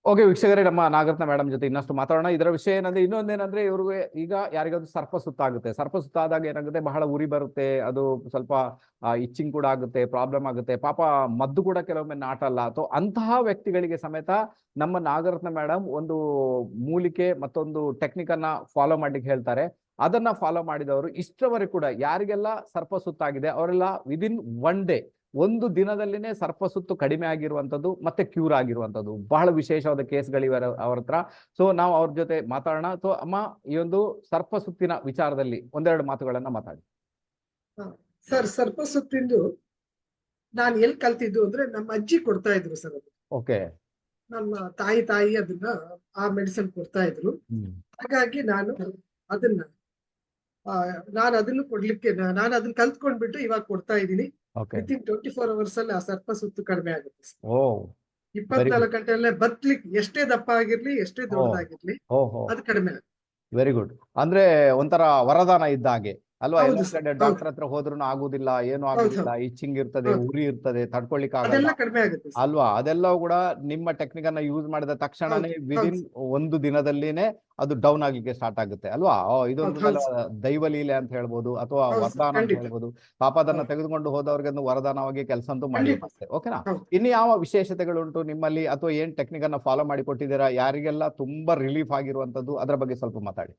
ಓಕೆ, ವೀಕ್ಷಕರೇ, ನಮ್ಮ ನಾಗರತ್ನ ಮೇಡಮ್ ಜೊತೆ ಇನ್ನಷ್ಟು ಮಾತಾಡೋಣ. ಇದರ ವಿಷಯ ಏನಂದ್ರೆ, ಇನ್ನೊಂದೇನಂದ್ರೆ, ಇವ್ರಿಗೆ ಈಗ ಯಾರಿಗಾದ್ರೂ ಸರ್ಪ ಸುತ್ತಾಗುತ್ತೆ. ಸರ್ಪ ಸುತ್ತಾದಾಗ ಏನಾಗುತ್ತೆ, ಬಹಳ ಉರಿ ಬರುತ್ತೆ, ಅದು ಸ್ವಲ್ಪ ಇಚ್ಚಿಂಗ್ ಕೂಡ ಆಗುತ್ತೆ ಪ್ರಾಬ್ಲಮ್ ಆಗುತ್ತೆ. ಪಾಪ ಮದ್ದು ಕೂಡ ಕೆಲವೊಮ್ಮೆ ನಾಟಲ್ಲ. ಅಥವಾ ಅಂತಹ ವ್ಯಕ್ತಿಗಳಿಗೆ ಸಮೇತ ನಮ್ಮ ನಾಗರತ್ನ ಮೇಡಮ್ ಒಂದು ಮೂಲಿಕೆ ಮತ್ತೊಂದು ಟೆಕ್ನಿಕ್ ಅನ್ನ ಫಾಲೋ ಮಾಡ್ಲಿಕ್ಕೆ ಹೇಳ್ತಾರೆ. ಅದನ್ನ ಫಾಲೋ ಮಾಡಿದವರು ಇಷ್ಟವರೆಗೂ ಕೂಡ ಯಾರಿಗೆಲ್ಲ ಸರ್ಪ ಸುತ್ತಾಗಿದೆ, ಅವರೆಲ್ಲ ವಿದಿನ್ ಒನ್ ಡೇ ಒಂದು ದಿನದಲ್ಲಿನೇ ಸರ್ಪ ಸುತ್ತು ಕಡಿಮೆ ಆಗಿರುವಂಥದ್ದು ಮತ್ತೆ ಕ್ಯೂರ್ ಆಗಿರುವಂತದ್ದು ಬಹಳ ವಿಶೇಷವಾದ ಕೇಸ್ಗಳಿವೆ ಅವ್ರ ಹತ್ರ. ಸೊ ನಾವು ಅವ್ರ ಜೊತೆ ಮಾತಾಡೋಣ. ಸೊ ಅಮ್ಮ ಈ ಒಂದು ಸರ್ಪ ಸುತ್ತಿನ ವಿಚಾರದಲ್ಲಿ ಒಂದೆರಡು ಮಾತುಗಳನ್ನ ಮಾತಾಡಿ. ಸರ್ ಸರ್ಪ ಸುತ್ತಿಂದು ನಾನು ಎಲ್ಲಿ ಕಲ್ತಿದ್ದು ಅಂದ್ರೆ ನಮ್ಮ ಅಜ್ಜಿ ಕೊಡ್ತಾ ಇದ್ರು ಸರ್ ಅದು. ಓಕೆ. ನಮ್ಮ ತಾಯಿ ತಾಯಿ ಅದನ್ನ ಆ ಮೆಡಿಸಿನ್ ಕೊಡ್ತಾ ಇದ್ರು. ಹಾಗಾಗಿ ನಾನು ಅದನ್ನ ನಾನು ಅದನ್ನು ಕೊಡ್ಲಿಕ್ಕೆ ನಾನು ಅದನ್ನ ಕಲ್ತ್ಕೊಂಡ್ಬಿಟ್ಟು ಇವಾಗ ಕೊಡ್ತಾ ಇದ್ದೀನಿ. Within twenty four hours ಅಲ್ಲಿ ಆ ಸರ್ಪ ಸುತ್ತು ಕಡಿಮೆ ಆಗುತ್ತೆ. ಓ ಇಪ್ಪತ್ನಾಲ್ಕು ಗಂಟೆಯಲ್ಲೇ ಬತ್ಲಿಕ್ಕೆ ಎಷ್ಟೇ ದಪ್ಪ ಆಗಿರ್ಲಿ ಎಷ್ಟೇ ದೊಡ್ಡದಾಗಿರ್ಲಿ ಅದು ಕಡಿಮೆ ಆಗುತ್ತೆ. ವೆರಿ ಗುಡ್ ಅಂದ್ರೆ ಒಂಥರ ವರದಾನ ಇದ್ದ ಹಾಗೆ. ಅಲ್ವಾ? ಎಲ್ಲ ಕಡೆ ಡಾಕ್ಟರ್ ಹತ್ರ ಹೋದ್ರು ಆಗುದಿಲ್ಲ ಏನು ಆಗುದಿಲ್ಲ ಇಚ್ಚಿಂಗ್ ಇರ್ತದೆ ಉರಿ ಇರ್ತದೆ ತಡ್ಕೊಳ್ಲಿಕ್ಕೆ ಆಗಲ್ಲ. ಅಲ್ವಾ? ಅದೆಲ್ಲವೂ ಕೂಡ ನಿಮ್ಮ ಟೆಕ್ನಿಕ್ ಅನ್ನ ಯೂಸ್ ಮಾಡಿದ ತಕ್ಷಣನೇ ವಿದಿನ್ ಒಂದು ದಿನದಲ್ಲಿನೇ ಅದು ಡೌನ್ ಆಗ್ಲಿಕ್ಕೆ ಸ್ಟಾರ್ಟ್ ಆಗುತ್ತೆ. ಅಲ್ವಾ? ಇದೊಂದು ದೈವಲೀಲೆ ದೈವ ಲೀಲೆ ಅಂತ ಹೇಳ್ಬೋದು ಅಥವಾ ವರದಾನ ಅಂತ. ಹೇಳ್ಬೋದು. ಪಾಪ ಅದನ್ನ ತೆಗೆದುಕೊಂಡು ಹೋದವ್ರಿಗೆ ಒಂದು ವರದಾನವಾಗಿ ಕೆಲಸ ಅಂತೂ ಮಾಡಿ ಓಕೆನಾ. ಇನ್ನು ಯಾವ ವಿಶೇಷತೆಗಳುಂಟು ನಿಮ್ಮಲ್ಲಿ ಅಥವಾ ಏನ್ ಟೆಕ್ನಿಕ್ ಅನ್ನ ಫಾಲೋ ಮಾಡಿ ಕೊಟ್ಟಿದ್ದೀರಾ? ಯಾರಿಗೆಲ್ಲ ತುಂಬಾ ರಿಲೀಫ್ ಆಗಿರುವಂತದ್ದು ಅದರ ಬಗ್ಗೆ ಸ್ವಲ್ಪ ಮಾತಾಡಿ.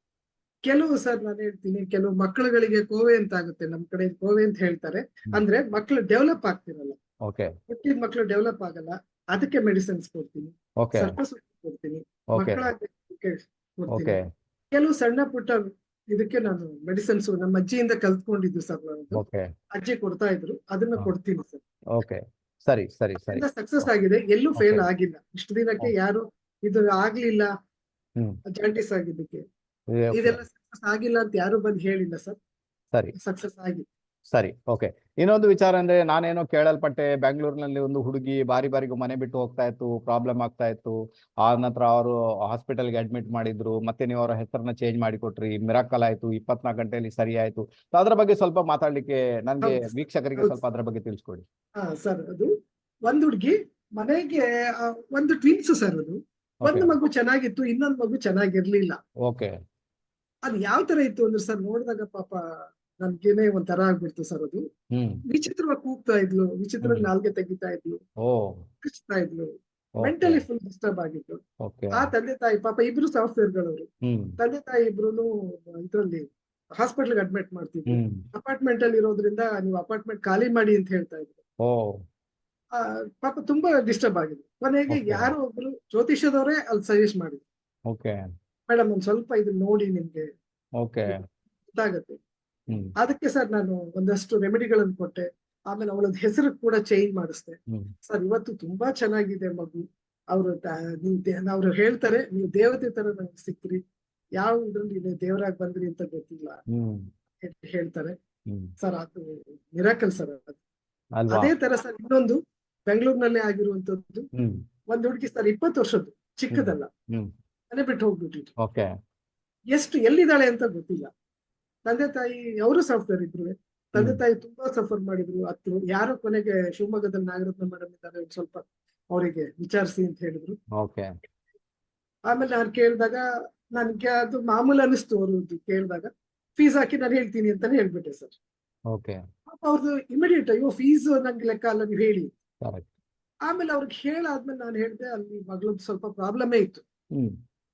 ಕೆಲವು ಸರ್ ನಾನು ಹೇಳ್ತೀನಿ ಕೆಲವು ಮಕ್ಕಳುಗಳಿಗೆ ಕೋವೆ ಅಂತ ಆಗುತ್ತೆ ನಮ್ ಕಡೆ ಕೋವೆ ಅಂತ ಹೇಳ್ತಾರೆ. ಅಂದ್ರೆ ಮಕ್ಕಳು ಡೆವಲಪ್ ಆಗ್ತಿರಲ್ಲ. ಹುಟ್ಟಿದ ಮಕ್ಕಳು ಡೆವಲಪ್ ಆಗಲ್ಲ ಅದಕ್ಕೆ ಮೆಡಿಸಿನ್ಸ್ ಕೊಡ್ತೀನಿ. ಕೊಡ್ತೀನಿ. ಮಕ್ಕಳ ಕೆಲವು ಸಣ್ಣ ಪುಟ್ಟ ಇದಕ್ಕೆ ನಾನು ಮೆಡಿಸಿನ್ಸ್ ನಮ್ಮ ಅಜ್ಜಿಯಿಂದ ಕಲ್ತ್ಕೊಂಡಿದ್ದು ಸರ್ ನಾನು. ಅಜ್ಜಿ ಕೊಡ್ತಾ ಇದ್ರು ಅದನ್ನ ಕೊಡ್ತೀನಿ ಸರ್. ಓಕೆ ಸರಿ ಸರಿ ಸರಿ. ಸಕ್ಸಸ್ ಆಗಿದೆ ಎಲ್ಲೂ ಫೇಲ್ ಆಗಿಲ್ಲ. ಇಷ್ಟು ದಿನಕ್ಕೆ ಯಾರು ಇದು ಆಗ್ಲಿಲ್ಲ. ಜಾಂಟಿಸ್ ಆಗಿದ್ದಕ್ಕೆ. ಇದೆಲ್ಲ ಸಕ್ಸಸ್ ಆಗಿಲ್ಲ ಅಂತ ಯಾರು ಬಂದು ಹೇಳಿಲ್ಲ ಸರ್? ಸರಿ. ಸಕ್ಸಸ್ ಆಗಿದೆ ಸರಿ ಓಕೆ. ಇನ್ನೊಂದು ವಿಚಾರ ಅಂದ್ರೆ ನಾನೇನೋ ಕೇಳಲ್ಪಟ್ಟೆ ಬ್ಯಾಂಗ್ಳೂರ್ನಲ್ಲಿ ಒಂದು ಹುಡುಗಿ ಬಾರಿ ಬಾರಿಗೂ ಮನೆ ಬಿಟ್ಟು ಹೋಗ್ತಾ ಇತ್ತು ಪ್ರಾಬ್ಲಮ್ ಆಗ್ತಾ ಇತ್ತು. ಆ ನಂತರ ಅವರು ಹಾಸ್ಪಿಟಲ್ಗೆ ಅಡ್ಮಿಟ್ ಮಾಡಿದ್ರು. ಮತ್ತೆ ನೀವು ಅವರ ಹೆಸರನ್ನ ಚೇಂಜ್ ಮಾಡಿ ಕೊಟ್ರಿ ಮಿರಾಕಲ್ ಆಯ್ತು. ಇಪ್ಪತ್ನಾಲ್ಕು ಗಂಟೆಯಲ್ಲಿ ಸರಿ ಆಯ್ತು. ಅದ್ರ ಬಗ್ಗೆ ಸ್ವಲ್ಪ ಮಾತಾಡ್ಲಿಕ್ಕೆ ನನಗೆ ವೀಕ್ಷಕರಿಗೆ ಸ್ವಲ್ಪ ಅದ್ರ ಬಗ್ಗೆ ತಿಳಿಸ್ಕೊಡಿ. ಸರ್ ಅದು ಒಂದು ಹುಡುಗಿ ಮನೆಗೆ ಒಂದು ಟ್ವಿನ್ಸ್ ಸರ್ ಅದು. ಒಂದು ಮಗು ಚೆನ್ನಾಗಿತ್ತು ಇನ್ನೊಂದು ಮಗು ಚೆನ್ನಾಗಿರ್ಲಿಲ್ಲ. ಓಕೆ. ಅದು ಯಾವ ತರ ಇತ್ತು ಅಂದ್ರೆ ಸರ್ ನೋಡಿದಾಗ ಪಾಪ ನನ್ಗೇನೆ ಒಂಥರ ಆಗ್ಬಿಡ್ತು ಸರ್ ಅದು. ವಿಚಿತ್ರವಾಗಿ ಕೂಗ್ತಾ ಇದ್ಲು ವಿಚಿತ್ರವಾಗಿ. ನಾಲ್ಗೆ ತೆಗಿತಾ ಇದ್ಲು. ಕಿಚ್ತಾ ಇದ್ಲು. ಮೆಂಟಲಿ ಫುಲ್ ಡಿಸ್ಟರ್ಬ್ ಆಗಿತ್ತು. ಆ ತಂದೆ ತಾಯಿ ಪಾಪ ಇಬ್ರು ಸಾಫ್ಟ್ವೇರ್ ಗಳವರು. ತಂದೆ ತಾಯಿ ಇಬ್ರು ಇದ್ರಲ್ಲಿ ಹಾಸ್ಪಿಟಲ್ ಅಡ್ಮಿಟ್ ಮಾಡ್ತಿದ್ರು. ಅಪಾರ್ಟ್ಮೆಂಟ್ ಅಲ್ಲಿ ಇರೋದ್ರಿಂದ ನೀವು ಅಪಾರ್ಟ್ಮೆಂಟ್ ಖಾಲಿ ಮಾಡಿ ಅಂತ ಹೇಳ್ತಾ ಇದ್ರು. ಪಾಪ ತುಂಬಾ ಡಿಸ್ಟರ್ಬ್ ಆಗಿದೆ ಕೊನೆಗೆ. ಯಾರೋ ಒಬ್ರು ಜ್ಯೋತಿಷದವರೇ ಅಲ್ಲಿ ಸಜೆಸ್ಟ್ ಮಾಡಿದ್ರು. ಮೇಡಮ್ ಒಂದ್ ಸ್ವಲ್ಪ ಇದನ್ನ ನೋಡಿ ನಿಮ್ಗೆ ಓಕೆ ಗೊತ್ತಾಗತ್ತೆ. ಅದಕ್ಕೆ ಸರ್ ನಾನು ಒಂದಷ್ಟು ರೆಮಿಡಿಗಳನ್ನು ಕೊಟ್ಟೆ. ಆಮೇಲೆ ಅವಳದ್ ಹೆಸರು ಕೂಡ ಚೇಂಜ್ ಮಾಡಿಸ್ದೆ. ಸರ್ ಇವತ್ತು ತುಂಬಾ ಚೆನ್ನಾಗಿದೆ ಮಗು. ಅವರು ಅವ್ರು ಹೇಳ್ತಾರೆ ನೀವು ದೇವತೆ ತರ ನಂಗೆ ಸಿಕ್ಕ್ರಿ ಯಾವ ಇದ್ರಲ್ಲಿ ನೀವು ದೇವರಾಗಿ ಬಂದ್ರಿ ಅಂತ ಗೊತ್ತಿಲ್ಲ ಹೇಳ್ತಾರೆ. ಸರ್ ಅದು ಮಿರಾಕಲ್ ಸರ್ ಅದೇ. ತರ ಸರ್ ಇನ್ನೊಂದು ಬೆಂಗಳೂರಿನಲ್ಲೇ ಆಗಿರುವಂತದ್ದು. ಒಂದ್ ಹುಡುಗಿ ಸರ್ ಇಪ್ಪತ್ತು ವರ್ಷದ್ದು ಚಿಕ್ಕದಲ್ಲ. ಮನೆ ಬಿಟ್ಟು ಹೋಗ್ಬಿಟ್ಟಿದ್ರು. ಓಕೆ. ಎಷ್ಟು ಎಲ್ಲಿದ್ದಾಳೆ ಅಂತ ಗೊತ್ತಿಲ್ಲ. ತಂದೆ ತಾಯಿ ಅವರು ಸಾಫ್ಟ್ವೇರ್ ಇದ್ರು. ತಂದೆ ತಾಯಿ ತುಂಬಾ ಸಫರ್ ಮಾಡಿದ್ರು. ಹತ್ರ ಯಾರೋ ಕೊನೆಗೆ ಶಿವಮೊಗ್ಗದಲ್ಲಿ ನಾಗರತ್ನ ಮೇಡಮ್ ಇದ್ದಾರೆ ಸ್ವಲ್ಪ ಅವರಿಗೆ ವಿಚಾರಿಸಿ ಅಂತ ಹೇಳಿದ್ರು. ಓಕೆ. ಆಮೇಲೆ ನಾನು ಕೇಳಿದಾಗ ನನ್ಗೆ ಅದು ಮಾಮೂಲು ಅನಿಸ್ತು ಅವರು ಕೇಳಿದಾಗ ಫೀಸ್ ಹಾಕಿ ನಾನು ಹೇಳ್ತೀನಿ ಅಂತಾನೆ ಹೇಳ್ಬಿಟ್ಟೆ ಸರ್. ಓಕೆ. ಅವ್ರದ್ದು ಇಮಿಡಿಯೇಟ್ ಅಯ್ಯೋ ಫೀಸ್ ನಂಗೆ ಲೆಕ್ಕ ಅಲ್ಲ ನೀವು ಹೇಳಿ. ಆಮೇಲೆ ಅವ್ರಿಗೆ ಹೇಳಾದ್ಮೇಲೆ ನಾನು ಹೇಳಿದೆ ಅಲ್ಲಿ ಮಗಳದ್ದು ಸ್ವಲ್ಪ ಪ್ರಾಬ್ಲಮೇ ಇತ್ತು.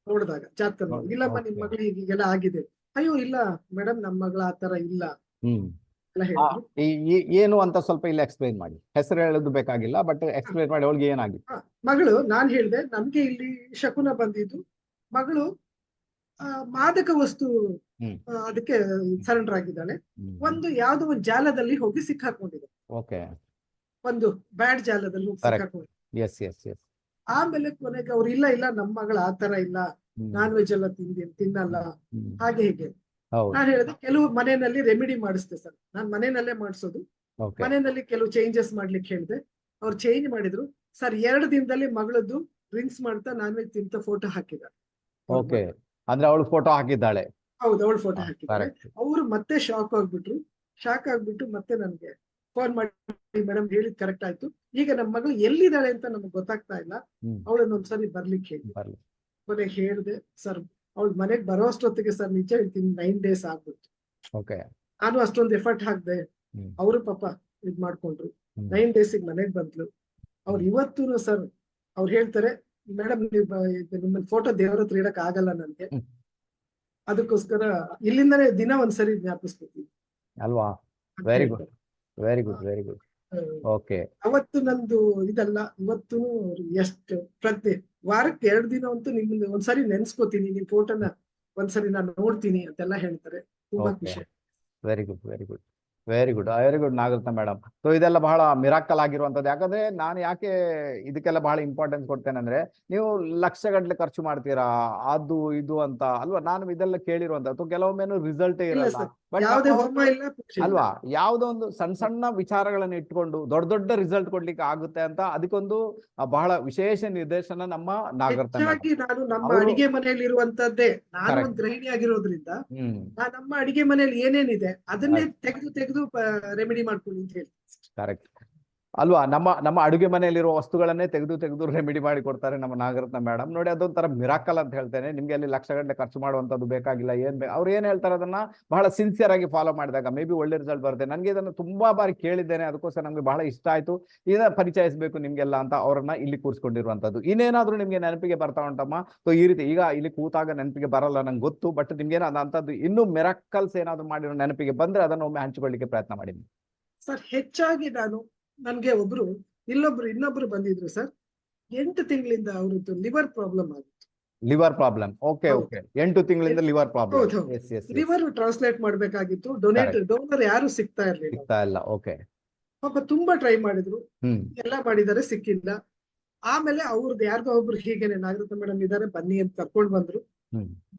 ನೋಡಿದಾಗ ಜಾತಕ ಇಲ್ಲಮ್ಮ. ನಿಮ್ ಮಗಳಿಗೆ ಹೀಗೆಲ್ಲ ಆಗಿದೆ. ಅಯ್ಯೋ ಇಲ್ಲ. ಮೇಡಮ್ ನಮ್ ಮಗಳ ಆತರ ತರ ಇಲ್ಲ. ಎಲ್ಲ ಹೇಳಿದ್ರು. ಏನು ಅಂತ ಸ್ವಲ್ಪ ಇಲ್ಲಿ ಎಕ್ಸ್ಪ್ಲೈನ್ ಮಾಡಿ. ಹೆಸರು ಹೇಳೋದು ಬೇಕಾಗಿಲ್ಲ ಬಟ್ ಎಕ್ಸ್ಪ್ಲೈನ್ ಮಾಡಿ ಅವಳಿಗೆ ಏನಾಗಿತ್ತು. ಹ, ಮಗಳು ನಾನ್ ಹೇಳ್ದೆ ನಮ್ಗೆ ಇಲ್ಲಿ ಶಕುನ ಬಂದಿದ್ದು. ಮಗಳು ಆ, ಮಾದಕ ವಸ್ತು ಹ್ಮ್. ಆ, ಅದಕ್ಕೆ ಸರೆಂಡರ್ ಆಗಿದ್ದಾಳೆ. ಒಂದು ಯಾವ್ದೋ ಒಂದು ಜಾಲದಲ್ಲಿ ಹೋಗಿ ಸಿಕ್ಕಾಕೊಂಡಿದೆ. ಓಕೆ ಒಂದು ಬ್ಯಾಡ್ ಜಾಲದಲ್ಲಿ ಹೋಗಿ Correct. ಸಿಕ್ಕಾಕೊಂಡಿದೆ. ಎಸ್ ಎಸ್ ಎಸ್ ಆಮೇಲೆ ಕೊನೆಗೆ ಅವ್ರು ಇಲ್ಲ ಇಲ್ಲ ನಮ್ಮ ಮಗಳ ಆತರ ತರ ಇಲ್ಲ ನಾನ್ ವೆಜ್ ಎಲ್ಲ ತಿಂದಿ ತಿನ್ನಲ್ಲ ಹಾಗೆ ಹೀಗೆ. ನಾನು ಹೇಳಿದೆ ಕೆಲವು ಮನೆಯಲ್ಲಿ ರೆಮಿಡಿ ಮಾಡಿಸ್ತೆ ಸರ್. ನಾನ್ ಮನೆಯಲ್ಲೇ ಮಾಡಿಸೋದು. ಮನೆಯಲ್ಲಿ ಕೆಲವು ಚೇಂಜಸ್ ಮಾಡ್ಲಿಕ್ಕೆ ಹೇಳಿದೆ. ಅವ್ರು ಚೇಂಜ್ ಮಾಡಿದ್ರು. ಸರ್ ಎರಡು ದಿನದಲ್ಲಿ ಮಗಳದ್ದು ಡ್ರಿಂಕ್ಸ್ ಮಾಡ್ತಾ ನಾನ್ ವೆಜ್ ತಿಂತ ಫೋಟೋ ಹಾಕಿದ್ದಾರೆ. ಓಕೆ ಅಂದ್ರೆ ಅವಳು ಫೋಟೋ ಹಾಕಿದ್ದಾಳೆ. ಹೌದು ಅವಳು ಫೋಟೋ ಹಾಕಿದ್ದಾರೆ ಅವರು ಮತ್ತೆ ಶಾಕ್ ಆಗ್ಬಿಟ್ರು. ಶಾಕ್ ಆಗ್ಬಿಟ್ಟು ಮತ್ತೆ ನನ್ಗೆ ಫೋನ್ ಮಾಡಿ ಮೇಡಮ್ ಹೇಳಿದ್ ಕರೆಕ್ಟ್ ಆಯ್ತು. ಈಗ ನಮ್ಮ ಮಗಳು ಎಲ್ಲಿದ್ದಾಳೆ ಅಂತ ನಮ್ಗೆ ಗೊತ್ತಾಗ್ತಾ ಇಲ್ಲ. ಅವಳನ್ನ ಒಂದ್ಸರಿ ಬರ್ಲಿಕ್ಕೆ ಹೇಳಿ. ಕೊನೆಗೆ ಹೇಳಿದೆ ಸರ್ ಅವಳ ಮನೆಗೆ ಬರೋ ಅಷ್ಟೊತ್ತಿಗೆ ಸರ್ ನಿಜ ಹೇಳ್ತೀನಿ ನೈನ್ ಡೇಸ್ ಆಗ್ಬಿಟ್ಟು ನಾನು ಅಷ್ಟೊಂದು ಎಫರ್ಟ್ ಹಾಕ್ದೆ ಅವ್ರು ಪಾಪ ಇದ್ ಮಾಡ್ಕೊಂಡ್ರು. ನೈನ್ ಡೇಸಿಗೆ ಮನೆಗ್ ಬಂದ್ಲು. ಅವ್ರು ಇವತ್ತು ಸರ್ ಅವ್ರು ಹೇಳ್ತಾರೆ ಮೇಡಮ್ ನೀವು ನಿಮ್ಮ ಫೋಟೋ ದೇವರ ಹತ್ರ ಇಡಕ್ ಆಗಲ್ಲ ನನ್ಗೆ. ಅದಕ್ಕೋಸ್ಕರ ಇಲ್ಲಿಂದಾನೇ ದಿನ ಒಂದ್ಸರಿ ಜ್ಞಾಪಿಸ್ಕೊತೀವಿ ಅಲ್ವಾ? Very good very good very good. Okay ಅವತ್ತು ನಂದು ಇದಲ್ಲ ಇವತ್ತು ಎಷ್ಟು ಪ್ರತಿ ವಾರಕ್ಕೆ ಎರಡು ದಿನ ಅಂತೂ ನಿಮ್ದು ಒಂದ್ಸರಿ ನೆನ್ಸ್ಕೋತೀನಿ ನಿಮ್ ಫೋಟೋನ ಒಂದ್ಸರಿ ನಾನು ನೋಡ್ತೀನಿ ಅಂತೆಲ್ಲ ಹೇಳ್ತಾರೆ. ತುಂಬಾ. ಖುಷಿ. Very good very good very good very good Nagaratna madam so ಇದೆಲ್ಲ ಬಹಳ ಮಿರಾಕಲ್ ಆಗಿರುವಂತದ್ದು ಯಾಕಂದ್ರೆ ನಾನು ಯಾಕೆ ಇದಕ್ಕೆಲ್ಲ ಬಹಳ ಇಂಪಾರ್ಟೆನ್ಸ್ ಕೊಡ್ತೇನೆ ಅಂದ್ರೆ ನೀವು ಲಕ್ಷಗಟ್ಟಲೆ ಖರ್ಚು ಮಾಡ್ತೀರಾ ಅದು ಇದು ಅಂತ ಅಲ್ವಾ? ನಾನು ಇದೆಲ್ಲ ಕೇಳಿರುವಂತದ್ದು ಕೆಲವೊಮ್ಮೆ ರಿಸಲ್ಟ್ ಇರಲ್ಲ. ಅಲ್ವಾ? ಯಾವುದೋ ಒಂದು ಸಣ್ಣ ಸಣ್ಣ ವಿಚಾರಗಳನ್ನ ಇಟ್ಕೊಂಡು ದೊಡ್ಡ ದೊಡ್ಡ ರಿಸಲ್ಟ್ ಕೊಡ್ಲಿಕ್ಕೆ ಆಗುತ್ತೆ ಅಂತ ಅದಕ್ಕೊಂದು ಬಹಳ ವಿಶೇಷ ನಿರ್ದೇಶನ ನಮ್ಮ ನಾಗರತ್ನ ಮನೆಯಲ್ಲಿ ಇರುವಂತದ್ದೇ ನಾನು ಗೃಹಿಣಿ ಆಗಿರೋದ್ರಿಂದ ನಮ್ಮ ಅಡಿಗೆ ಮನೆಯಲ್ಲಿ ಏನೇನಿದೆ ಅದನ್ನೇ ತೆಗೆದು ತೆಗೆದು ರೆಮಿಡಿ ಮಾಡ್ಕೊಳ್ಳಿ ಅಂತ ಹೇಳಿ. ಕರೆಕ್ಟ್ ಅಲ್ವಾ? ನಮ್ಮ ನಮ್ಮ ಅಡುಗೆ ಮನೆಯಲ್ಲಿರುವ ವಸ್ತುಗಳನ್ನೇ ತೆಗೆದು ತೆಗೆದು ರೆಮಿಡಿ ಮಾಡಿ ಕೊಡ್ತಾರೆ ನಮ್ಮ ನಾಗರತ್ನ ಮೇಡಮ್ ನೋಡಿ, ಅದೊಂಥರ ಮಿರಾಕಲ್ ಅಂತ ಹೇಳ್ತೇನೆ. ನಿಮ್ಗೆ ಅಲ್ಲಿ ಲಕ್ಷಗಟ್ಟಲೆ ಖರ್ಚು ಮಾಡುವಂಥದ್ದು ಬೇಕಾಗಿಲ್ಲ, ಏನ್ ಬೇಕು ಅವ್ರು ಏನ್ ಹೇಳ್ತಾರೆ ಅದನ್ನ ಬಹಳ ಸಿನ್ಸಿಯರ್ ಆಗಿ ಫಾಲೋ ಮಾಡಿದಾಗ ಮೇ ಬಿ ಒಳ್ಳೆ ರಿಸಲ್ಟ್ ಬರುತ್ತೆ. ನನಗೆ ಇದನ್ನು ತುಂಬಾ ಬಾರಿ ಕೇಳಿದ್ದೇನೆ. ಅದಕ್ಕೋಸ್ಕರ ನಮ್ಗೆ ಬಹಳ ಇಷ್ಟ ಆಯ್ತು. ಇದನ್ನ ಪರಿಚಯಿಸಬೇಕು ನಿಮ್ಗೆಲ್ಲ ಅಂತ ಅವ್ರನ್ನ ಇಲ್ಲಿ ಕೂರಿಸ್ಕೊಂಡಿರುವಂತದ್ದು ಇನ್ನೇನಾದ್ರೂ ನಿಮ್ಗೆ ನೆನಪಿಗೆ ಬರ್ತಾ ಉಂಟಮ್ಮ? ಸೊ ಈ ರೀತಿ ಈಗ ಇಲ್ಲಿ ಕೂತಾಗ ನೆನಪಿಗೆ ಬರಲ್ಲ ನಂಗೆ ಗೊತ್ತು ಬಟ್ ನಿಮ್ಗೆ ಅಂತದ್ದು ಇನ್ನೂ ಮಿರಾಕಲ್ಸ್ ಏನಾದ್ರು ಮಾಡಿರೋ ನೆನಪಿಗೆ ಬಂದ್ರೆ ಅದನ್ನ ಒಮ್ಮೆ ಹಂಚಿಕೊಳ್ಳಿಕ್ಕೆ ಪ್ರಯತ್ನ ಮಾಡಿ. ಸರ್, ಹೆಚ್ಚಾಗಿ ನಾನು ನನ್ಗೆ ಒಬ್ರು ಇಲ್ಲೊಬ್ರು ಇನ್ನೊಬ್ರು ಬಂದಿದ್ರು ಸರ್. ಎಂಟು ತಿಂಗಳಿಂದ ಅವ್ರದ್ದು ಲಿವರ್ ಪ್ರಾಬ್ಲಮ್ ಆಗಿತ್ತು. Liver problem. Okay okay. ಎಂಟು ತಿಂಗಳಿಂದ ಲಿವರ್ ಪ್ರಾಬ್ಲಮ್. ಲಿವರ್ ಟ್ರಾನ್ಸ್ಲೇಟ್ ಮಾಡ್ಬೇಕಾಗಿತ್ತು. ಡೊನೇಟ್ ಡೋನರ್ ಯಾರು ಸಿಗ್ತಾ ಇರ್ಲಿಲ್ಲ. ಸಿಗ್ತಾ ಇಲ್ಲ. ಓಕೆ. ಪಾಪ ತುಂಬಾ ಟ್ರೈ ಮಾಡಿದ್ರು. ಎಲ್ಲ ಮಾಡಿದ್ದಾರೆ ಸಿಕ್ಕಿಲ್ಲ. ಆಮೇಲೆ ಅವ್ರದ್ದು ಯಾರ್ದೋ ಒಬ್ರು ಹೀಗೇನೆ ನಾಗರತ್ನ ಮೇಡಮ್ ಇದಾರೆ ಬನ್ನಿ ಅಂತ ಕರ್ಕೊಂಡ್ ಬಂದ್ರು.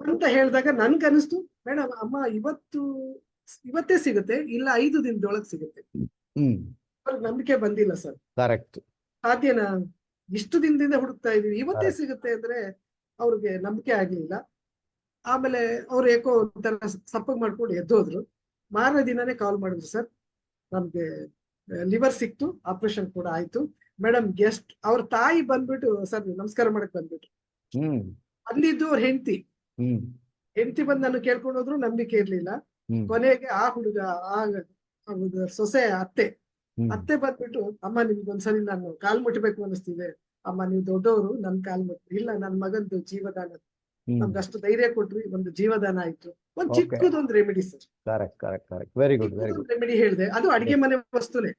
ಅಂತ ಹೇಳಿದಾಗ ನನ್ಗನಿಸ್ತು ಮೇಡಮ್ ಅಮ್ಮ ಇವತ್ತು ಇವತ್ತೇ ಸಿಗುತ್ತೆ ಇಲ್ಲ ಐದು ದಿನದೊಳಗೆ ಸಿಗುತ್ತೆ. ನಂಬಿಕೆ ಬಂದಿಲ್ಲ ಸರ್. ಕರೆಕ್ಟ್ ಸಾಧ್ಯನಾ? ಇಷ್ಟು ದಿನದಿಂದ ಹುಡುಕ್ತಾ ಇದೀವಿ ಇವತ್ತೇ ಸಿಗುತ್ತೆ ಅಂದ್ರೆ ಅವ್ರಿಗೆ ನಂಬಿಕೆ ಆಗ್ಲಿಲ್ಲ. ಆಮೇಲೆ ಅವ್ರು ಏಕೋ ಒಂಥರ ಸಪ್ಪಗ್ ಮಾಡ್ಕೊಂಡು ಎದ್ದೋದ್ರು. ಮಾರನೇ ದಿನನೇ ಕಾಲ್ ಮಾಡಿದ್ರು ಸರ್. ನಮ್ಗೆ ಲಿವರ್ ಸಿಕ್ತು. ಆಪರೇಷನ್ ಕೂಡ ಆಯ್ತು. ಮೇಡಮ್ ಗೆಸ್ಟ್ ಅವ್ರ ತಾಯಿ ಬಂದ್ಬಿಟ್ಟು ಸರ್ ನಮಸ್ಕಾರ ಮಾಡಕ್ ಬಂದ್ಬಿಟ್ರು. ಅಲ್ಲಿದ್ದು ಅವ್ರ ಹೆಂಡತಿ. ಹೆಂಡತಿ ಬಂದ್ ನಾನು ಕೇಳ್ಕೊಂಡು ಹೋದ್ರು ನಂಬಿಕೆ ಇರ್ಲಿಲ್ಲ. ಕೊನೆಗೆ ಆ ಹುಡುಗ ಆ ಸೊಸೆ ಅತ್ತೆ ಅತ್ತೆ ಬಂದ್ಬಿಟ್ಟು ಅಮ್ಮ ನಿಮ್ಗೆ ಒಂದ್ಸರಿ ನಾನು ಕಾಲ್ ಮುಟ್ಬೇಕು ಅನಿಸ್ತಿದೆ. ಅಮ್ಮ ನೀವು ದೊಡ್ಡವರು ನನ್ ಕಾಲ್ ಮುಟ್ಟಿ ಇಲ್ಲ ನನ್ ಮಗಂದು ಜೀವದಾನ ನಮ್ಗೆ ಅಷ್ಟು ಧೈರ್ಯ ಕೊಟ್ರಿ ಒಂದು ಜೀವದಾನ ಆಯ್ತು. ಒಂದ್. ಚಿಕ್ಕದೊಂದು remedy sir. Correct correct correct very good very good remedy ಹೇಳಿದೆ. ಅದು ಅಡಿಗೆ ಮನೆ ವಸ್ತುನೇ.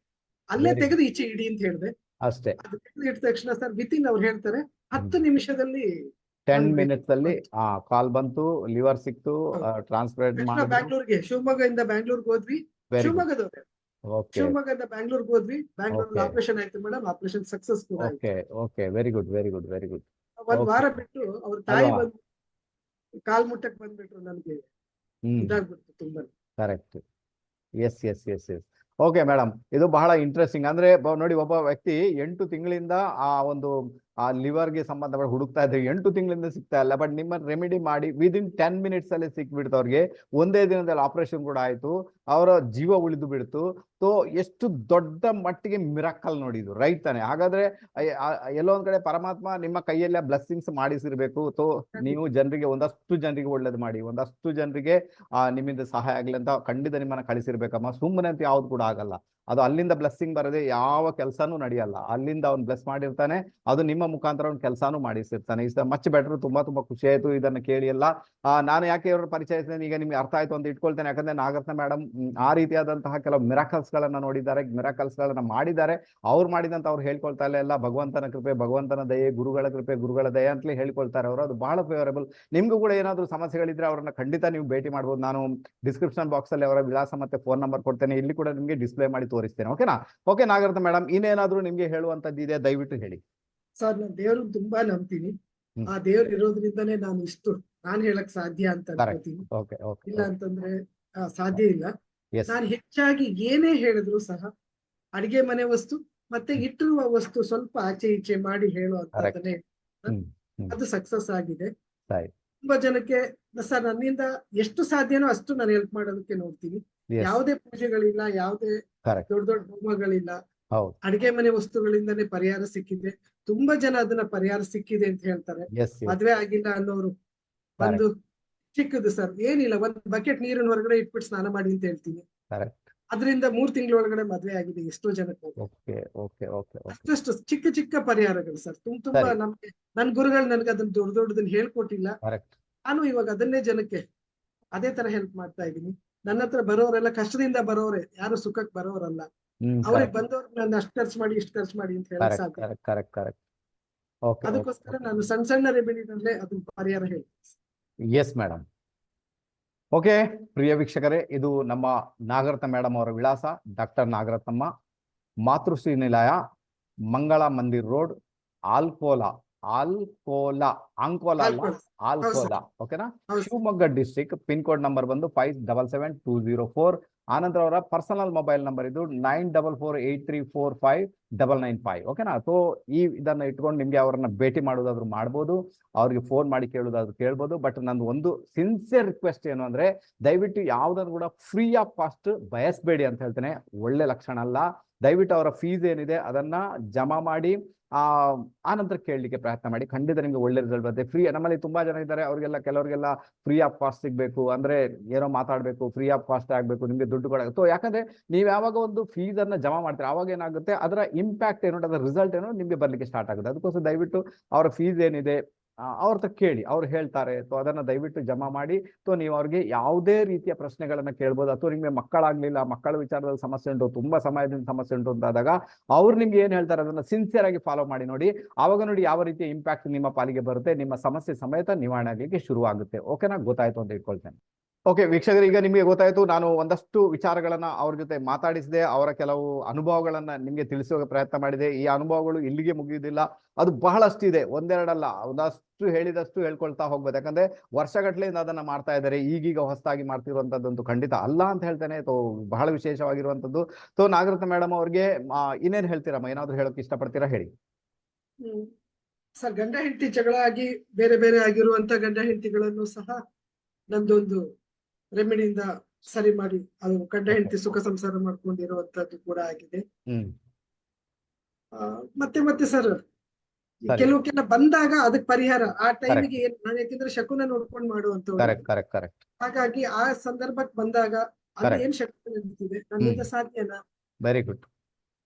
ಅಲ್ಲೇ ತೆಗೆದು ಈಚೆ ಇಡಿ ಅಂತ ಹೇಳಿದೆ. ಅಷ್ಟೇ. ಅದು ತೆಗೆದು ಇಟ್ಟ ತಕ್ಷಣ ಸರ್ ವಿತಿನ್ ಅವ್ರು ಹೇಳ್ತಾರೆ ಹತ್ತು ನಿಮಿಷದಲ್ಲಿ ಟೆನ್ ಮಿನಿಟ್ಸ್ ಅಲ್ಲಿ ಆ ಕಾಲ್ ಬಂತು ಲಿವರ್ ಸಿಕ್ತು ಟ್ರಾನ್ಸ್ಪ್ಲಾಂಟ್ ಬ್ಯಾಂಗ್ಳೂರ್ಗೆ ಶಿವಮೊಗ್ಗ ಬ್ಯಾಂಗ್ಳೂರ್ಗೆ ಶಿವಮೊಗ್ಗದಿಂದ ಬ್ಯಾಂಗ್ಳೂರ್ಗೆ ಹೋದ್ವಿ. ಶಿವಮೊಗ್ಗದವ್ರೆ. ಓಕೆ. ಶಿವಮೊಗ್ಗದಿಂದ ಬ್ಯಾಂಗ್ಳೂರ್ಗೆ ಹೋದ್ವಿ. ಬ್ಯಾಂಗ್ಳೂರ್. ಆಪರೇಷನ್ ಆಯ್ತು ಮೇಡಮ್ ಆಪರೇಷನ್ ಸಕ್ಸಸ್ ಕೂಡ okay okay. Very good very good very good ಒಂದ್ ವಾರ ಬಿಟ್ಟು ಅವ್ರ ತಾಯಿ ಬಂದು ಕಾಲ್ ಮುಟ್ಟಕ್ ಬಂದ್ಬಿಟ್ರು ನನ್ಗೆ. ಇದಾಗ್ಬಿಡ್ತು ತುಂಬಾ. Correct yes yes yes yes okay madam ಇದು ಬಹಳ ಇಂಟ್ರೆಸ್ಟಿಂಗ್ ಅಂದ್ರೆ ನೋಡಿ ಒಬ್ಬ ವ್ಯಕ್ತಿ ಎಂಟು ತಿಂಗಳಿಂದ ಆ ಒಂದು ಆ ಲಿವರ್ಗೆ ಸಂಬಂಧಪಟ್ಟ ಹುಡುಕ್ತಾ ಇದ್ರೆ ಎಂಟು ತಿಂಗಳಿಂದ ಸಿಗ್ತಾ ಇಲ್ಲ ಬಟ್ ನಿಮ್ಮ ರೆಮಿಡಿ ಮಾಡಿ ವಿದಿನ್ ಟೆನ್ ಮಿನಿಟ್ಸ್ ಅಲ್ಲಿ ಸಿಕ್ಬಿಡ್ತು ಅವ್ರಿಗೆ. ಒಂದೇ ದಿನದಲ್ಲಿ ಆಪರೇಷನ್ ಕೂಡ ಆಯ್ತು ಅವರ ಜೀವ ಉಳಿದು ಬಿಡ್ತು. ಸೊ ಎಷ್ಟು ದೊಡ್ಡ ಮಟ್ಟಿಗೆ ಮಿರಾಕಲ್ ನೋಡಿದ್ರು ರೈಟ್ ತಾನೆ? ಹಾಗಾದ್ರೆ ಎಲ್ಲೋ ಒಂದ್ ಕಡೆ ಪರಮಾತ್ಮ ನಿಮ್ಮ ಕೈಯಲ್ಲೇ ಬ್ಲೆಸ್ಸಿಂಗ್ಸ್ ಮಾಡಿಸಿರ್ಬೇಕು. ಸೊ ನೀವು ಜನರಿಗೆ ಒಂದಷ್ಟು ಜನರಿಗೆ ಒಳ್ಳೇದು ಮಾಡಿ ಒಂದಷ್ಟು ಜನರಿಗೆ ಆ ನಿಮ್ಮಿಂದ ಸಹಾಯ ಆಗ್ಲಿ ಅಂತ ಖಂಡಿತ ನಿಮ್ಮನ್ನ ಕಳಿಸಿರ್ಬೇಕಮ್ಮ. ಸುಮ್ಮನೆ ಅಂತ ಯಾವ್ದು ಕೂಡ ಆಗಲ್ಲ. ಅದು ಅಲ್ಲಿಂದ ಬ್ಲೆಸ್ಸಿಂಗ್ ಬರದೆ ಯಾವ ಕೆಲಸನೂ ನಡೆಯಲ್ಲ. ಅಲ್ಲಿಂದ ಅವ್ನು ಬ್ಲೆಸ್ ಮಾಡಿರ್ತಾನೆ, ಅದು ನಿಮ್ಮ ಮುಖಾಂತರ ಅವ್ನು ಕೆಲಸನೂ ಮಾಡಿಸಿರ್ತಾನೆ. ಇಸ್ ಮಚ್ ಬೆಟರ್ ತುಂಬಾ ತುಂಬಾ ಖುಷಿ ಆಯ್ತು ಇದನ್ನ ಕೇಳಿ ಎಲ್ಲ. ನಾನು ಯಾಕೆ ಇವ್ರ ಪರಿಚಯಿಸ್ತೇನೆ ಈಗ ನಿಮ್ಗೆ ಅರ್ಥ ಆಯ್ತು ಅಂತ ಇಟ್ಕೊಳ್ತೇನೆ. ಯಾಕಂದ್ರೆ ನಾಗರತ್ನ ಮೇಡಮ್ ಆ ರೀತಿಯಾದಂತಹ ಕೆಲವು ಮಿರಾಕಲ್ಸ್ ಗಳನ್ನ ನೋಡಿದ್ದಾರೆ ಮಿರಾಕಲ್ಸ್ ಗಳನ್ನ ಮಾಡಿದ್ದಾರೆ. ಅವ್ರು ಮಾಡಿದಂತ ಅವ್ರು ಹೇಳ್ಕೊಳ್ತಾ ಇಲ್ಲ ಭಗವಂತನ ಕೃಪೆ, ಭಗವಂತನ ದಯೆ, ಗುರುಗಳ ಕೃಪೆ, ಗುರುಗಳ ದಯೆ ಅಂತಲೇ ಹೇಳ್ಕೊಳ್ತಾರೆ ಅವರು. ಅದು ಬಹಳ ಫೇವರಬಲ್ ನಿಮ್ಗೂ ಕೂಡ ಏನಾದ್ರು ಸಮಸ್ಯೆಗಳಿದ್ರೆ ಅವ್ರನ್ನ ಖಂಡಿತ ನೀವು ಭೇಟಿ ಮಾಡ್ಬೋದು. ನಾನು ಡಿಸ್ಕ್ರಿಪ್ಷನ್ ಬಾಕ್ಸ್ ಅಲ್ಲಿ ಅವರ ವಿಳಾಸ ಮತ್ತೆ ಫೋನ್ ನಂಬರ್ ಕೊಡ್ತೇನೆ. ಇಲ್ಲಿ ಕೂಡ ನಿಮಗೆ ಡಿಸ್ಪ್ಲೇ ಮಾಡಿ ತೋರಿಸ್ತೇನೆ ಓಕೆನಾ ಓಕೆ ನಾಗರತ್ನ ಮೇಡಮ್ ಇನ್ನೇನಾದ್ರೂ ನಿಮ್ಗೆ ಹೇಳುವಂತದ್ದು ಇದೆ ದಯವಿಟ್ಟು ಹೇಳಿ. ಸರ್ ನಾನು ದೇವ್ರನ್ನ ತುಂಬಾ ನಂಬ್ತೀನಿ. ಆ ದೇವ್ರು ಇರೋದ್ರಿಂದನೇ ನಾನು ಇಷ್ಟು ನಾನ್ ಹೇಳಕ್ ಸಾಧ್ಯ ಅಂತ. ಅನ್ಕೋತೀನಿ. ಇಲ್ಲ ಅಂತಂದ್ರೆ ಸಾಧ್ಯ ಇಲ್ಲ. ನಾನು ಹೆಚ್ಚಾಗಿ ಏನೇ ಹೇಳಿದ್ರು ಸಹ ಅಡಿಗೆ ಮನೆ ವಸ್ತು ಮತ್ತೆ ಇಟ್ಟಿರುವ ವಸ್ತು ಸ್ವಲ್ಪ ಆಚೆ ಈಚೆ ಮಾಡಿ ಹೇಳುವಂತ. ಅದು ಸಕ್ಸಸ್ ಆಗಿದೆ. ತುಂಬಾ ಜನಕ್ಕೆ ಸರ್ ನನ್ನಿಂದ ಎಷ್ಟು ಸಾಧ್ಯನೋ ಅಷ್ಟು ನಾನು ಹೆಲ್ಪ್ ಮಾಡೋದಕ್ಕೆ ನೋಡ್ತೀನಿ. ಯಾವುದೇ ಪೂಜೆಗಳಿಲ್ಲ ಯಾವುದೇ ದೊಡ್ಡ ದೊಡ್ಡ ಹೋಮಗಳಿಲ್ಲ. ಅಡಿಗೆ ಮನೆ ವಸ್ತುಗಳಿಂದನೇ ಪರಿಹಾರ ಸಿಕ್ಕಿದೆ. ತುಂಬಾ ಜನ ಅದನ್ನ ಪರಿಹಾರ ಸಿಕ್ಕಿದೆ ಅಂತ ಹೇಳ್ತಾರೆ. ಮದ್ವೆ ಆಗಿಲ್ಲ ಅನ್ನೋರು. ಒಂದು ಚಿಕ್ಕದು ಸರ್ ಏನಿಲ್ಲ ಒಂದ್ ಬಕೆಟ್ ನೀರಿನ ಹೊರಗಡೆ ಇಟ್ಬಿಟ್ಟು ಸ್ನಾನ ಮಾಡಿ ಅಂತ ಹೇಳ್ತೀನಿ. ಅದರಿಂದ ಮೂರ್ ತಿಂಗಳೊಳಗಡೆ ಮದ್ವೆ ಆಗಿದೆ ಎಷ್ಟೋ ಜನಕ್ಕೆ. ಅಷ್ಟಷ್ಟು ಚಿಕ್ಕ ಚಿಕ್ಕ ಪರಿಹಾರಗಳು ಸರ್. ತುಂಬ ತುಂಬಾ. ನಮ್ಗೆ ನನ್ ಗುರುಗಳು ನನ್ಗೆ ಅದನ್ನ ದೊಡ್ಡ ದೊಡ್ಡದನ್ನ ಹೇಳ್ಕೊಟ್ಟಿಲ್ಲ. ನಾನು ಇವಾಗ ಅದನ್ನೇ ಜನಕ್ಕೆ ಅದೇ ತರ ಹೆಲ್ಪ್ ಮಾಡ್ತಾ ಇದ್ದೀನಿ. ನನ್ನ ಹತ್ರ ಬರೋರೆಲ್ಲ ಕಷ್ಟದಿಂದ ಬರೋರೆ ಯಾರು ಸುಖಕ್ಕೆ ಬರೋರಲ್ಲ. ಅವ್ರಿಗೆ ಬಂದವ್ರು ನಾನು ಅಷ್ಟು ಖರ್ಚು ಮಾಡಿ ಇಷ್ಟು ಖರ್ಚು ಮಾಡಿ ಅಂತ ಹೇಳಕ್ ಅದಕ್ಕೋಸ್ಕರ ನಾನು ಸಣ್ಣ ಸಣ್ಣ ರೆಮಿಡಿನಲ್ಲೇ ಅದನ್ನ ಪರಿಹಾರ ಹೇಳ್ತೀನಿ. ಎಸ್ ಮೇಡಮ್ ಓಕೆ ಪ್ರಿಯ ವೀಕ್ಷಕರೇ ಇದು ನಮ್ಮ ನಾಗರತ್ನ ಮೇಡಮ್ ಅವರ ವಿಳಾಸ ಡಾಕ್ಟರ್ ನಾಗರತ್ನಮ್ಮ ಮಾತೃಶ್ರೀ ನಿಲಯ ಮಂಗಳ ಮಂದಿರ್ ರೋಡ್ ಆಲ್ಕೋಲಾ. ಆಲ್ಕೋಲಾ ಆಂಕೋಲಾ ಅಲ್ಲ ಆಲ್ಕೋಲಾ. ಓಕೆನಾ Shivamogga district pin code number ಬಂದು five double seven two zero four ಆನಂತರ ಅವರ ಪರ್ಸನಲ್ ಮೊಬೈಲ್ ನಂಬರ್ ಇದು nine double four eight three four five double nine five ಓಕೆನಾ ಸೊ ಈ ಇದನ್ನ ಇಟ್ಕೊಂಡು ನಿಮ್ಗೆ ಅವರನ್ನ ಭೇಟಿ ಮಾಡೋದಾದ್ರು ಮಾಡ್ಬೋದು. ಅವ್ರಿಗೆ ಫೋನ್ ಮಾಡಿ ಕೇಳೋದಾದ್ರು ಕೇಳ್ಬೋದು. ಬಟ್ ನಂದು ಒಂದು ಸಿನ್ಸಿಯರ್ ರಿಕ್ವೆಸ್ಟ್ ಏನು ಅಂದ್ರೆ ದಯವಿಟ್ಟು ಯಾವ್ದಾದ್ರು ಕೂಡ ಫ್ರೀ ಆಫ್ ಕಾಸ್ಟ್ ಬಯಸ್ಬೇಡಿ ಅಂತ ಹೇಳ್ತೇನೆ. ಒಳ್ಳೆ ಲಕ್ಷಣ ಅಲ್ಲ. ದಯವಿಟ್ಟು ಅವರ ಫೀಸ್ ಏನಿದೆ ಅದನ್ನ ಜಮಾ ಮಾಡಿ. ಆ ಆನಂತರ ಕೇಳಲಿಕ್ಕೆ ಪ್ರಯತ್ನ ಮಾಡಿ. ಖಂಡಿತ ನಿಮ್ಗೆ ಒಳ್ಳೆ ರಿಸಲ್ಟ್ ಬರುತ್ತೆ. ಫ್ರೀ ನಮ್ಮಲ್ಲಿ ತುಂಬಾ ಜನ ಇದ್ದಾರೆ. ಅವ್ರಿಗೆಲ್ಲ, ಕೆಲವರಿಗೆಲ್ಲ ಫ್ರೀ ಆಫ್ ಕಾಸ್ಟ್ ಸಿಗ್ಬೇಕು. ಅಂದ್ರೆ ಏನೋ ಮಾತಾಡ್ಬೇಕು ಫ್ರೀ ಆಫ್ ಕಾಸ್ಟ್ ಆಗ್ಬೇಕು, ನಿಮ್ಗೆ ದುಡ್ಡು ಕೊಡ ಸೊ ಯಾಕಂದ್ರೆ ನೀವು ಯಾವಾಗ ಒಂದು ಫೀಸ್ ಅನ್ನ ಜಮಾ ಮಾಡ್ತೀರಾ ಅವಾಗ ಏನಾಗುತ್ತೆ, ಅದರ ಇಂಪ್ಯಾಕ್ಟ್ ಏನು, ಅದರ ರಿಸಲ್ಟ್ ಏನೋ ನಿಮ್ಗೆ ಬರ್ಲಿಕ್ಕೆ ಸ್ಟಾರ್ಟ್ ಆಗುತ್ತೆ. ಅದಕ್ಕೋಸ್ಕರ ದಯವಿಟ್ಟು ಅವರ ಫೀಸ್ ಏನಿದೆ ಅವ್ರ ಕೇಳಿ, ಅವ್ರು ಹೇಳ್ತಾರೆ ಸೊ ಅದನ್ನ ದಯವಿಟ್ಟು ಜಮಾ ಮಾಡಿ ಅಥವಾ ನೀವು ಅವ್ರಿಗೆ ಯಾವುದೇ ರೀತಿಯ ಪ್ರಶ್ನೆಗಳನ್ನ ಕೇಳ್ಬೋದು. ಅಥವಾ ನಿಮ್ಗೆ ಮಕ್ಕಳಾಗ್ಲಿಲ್ಲ, ಮಕ್ಕಳ ವಿಚಾರದಲ್ಲಿ ಸಮಸ್ಯೆ ಉಂಟು, ತುಂಬಾ ಸಮಯದಿಂದ ಸಮಸ್ಯೆ ಉಂಟು ಅಂತಾದಾಗ, ಅವ್ರು ನಿಮ್ಗೆ ಏನ್ ಹೇಳ್ತಾರೆ ಅದನ್ನ ಸಿನ್ಸಿಯರ್ ಆಗಿ ಫಾಲೋ ಮಾಡಿ ನೋಡಿ. ಆವಾಗ ನೋಡಿ ಯಾವ ರೀತಿಯ ಇಂಪ್ಯಾಕ್ಟ್ ನಿಮ್ಮ ಪಾಲಿಗೆ ಬರುತ್ತೆ, ನಿಮ್ಮ ಸಮಸ್ಯೆ ಸಮೇತ ನಿವಾರಣೆ ಆಗಲಿಕ್ಕೆ ಶುರುವಾಗುತ್ತೆ. ಓಕೆನಾ ಗೊತ್ತಾಯ್ತು ಅಂತ ಇಟ್ಕೊಳ್ತೇನೆ. ಓಕೆ ವೀಕ್ಷಕರು, ಈಗ ನಿಮಗೆ ಗೊತ್ತಾಯ್ತು, ನಾನು ಒಂದಷ್ಟು ವಿಚಾರಗಳನ್ನ ಅವ್ರ ಜೊತೆ ಮಾತಾಡಿಸಿದೆ, ಅವರ ಕೆಲವು ಅನುಭವಗಳನ್ನ ನಿಮ್ಗೆ ತಿಳಿಸುವ ಪ್ರಯತ್ನ ಮಾಡಿದೆ. ಈ ಅನುಭವಗಳು ಇಲ್ಲಿಗೆ ಮುಗಿಯುವುದಿಲ್ಲ. ಅದು ಬಹಳಷ್ಟು ಇದೆ ಒಂದೆರಡಲ್ಲ. ಒಂದಷ್ಟು ಹೇಳಿದಷ್ಟು ಹೇಳ್ಕೊಳ್ತಾ ಹೋಗ್ಬೋದು ಯಾಕಂದ್ರೆ ವರ್ಷಗಟ್ಟಲೆಯಿಂದ ಅದನ್ನ ಮಾಡ್ತಾ ಇದ್ದಾರೆ. ಈಗೀಗ ಹೊಸದಾಗಿ ಮಾಡ್ತಿರುವಂತದ್ದಂತೂ ಖಂಡಿತ ಅಲ್ಲ ಅಂತ ಹೇಳ್ತೇನೆ. ತೋ, ಬಹಳ ವಿಶೇಷವಾಗಿರುವಂತದ್ದು. ತೋ, ನಾಗರತ್ನ ಮೇಡಮ್ ಅವ್ರಿಗೆ ಇನ್ನೇನು ಹೇಳ್ತೀರಮ್ಮ ಏನಾದ್ರು ಹೇಳೋಕೆ ಇಷ್ಟಪಡ್ತೀರಾ? ಹೇಳಿ. ಸರ್, ಗಂಡ ಹೆಂಡತಿ ಜಗಳ ಆಗಿ, ಬೇರೆ ಬೇರೆ ಆಗಿರುವಂತ ಗಂಡ ಹೆಂಡತಿಗಳನ್ನು ಸಹ ನಂದೊಂದು ರೆಮಿಡಿಯಿಂದ ಸರಿ ಮಾಡಿ ಅದು ಗಂಡ ಹೆಂಡತಿ ಸುಖ ಸಂಸಾರ ಮಾಡ್ಕೊಂಡಿರುವಂತದ್ದು ಕೂಡ ಆಗಿದೆ. ಮತ್ತೆ ಮತ್ತೆ ಸರ್. ಕೆಲವು ಕೆಲ ಬಂದಾಗ ಅದಕ್ಕೆ ಪರಿಹಾರ ಆ ಟೈಮಿಗೆ ಏನ್ ನಾನು ಯಾಕೆಂದ್ರೆ ಶಕುನ ನೋಡ್ಕೊಂಡು ಮಾಡುವಂತ ಹಾಗಾಗಿ ಆ ಸಂದರ್ಭಕ್ಕೆ ಬಂದಾಗ Correct. ಏನ್ ಶಕುನ ನಡೀತಿದೆ ನನ್ನಿಂದ ಸಾಧ್ಯನಾ? ವೆರಿ ಗುಡ್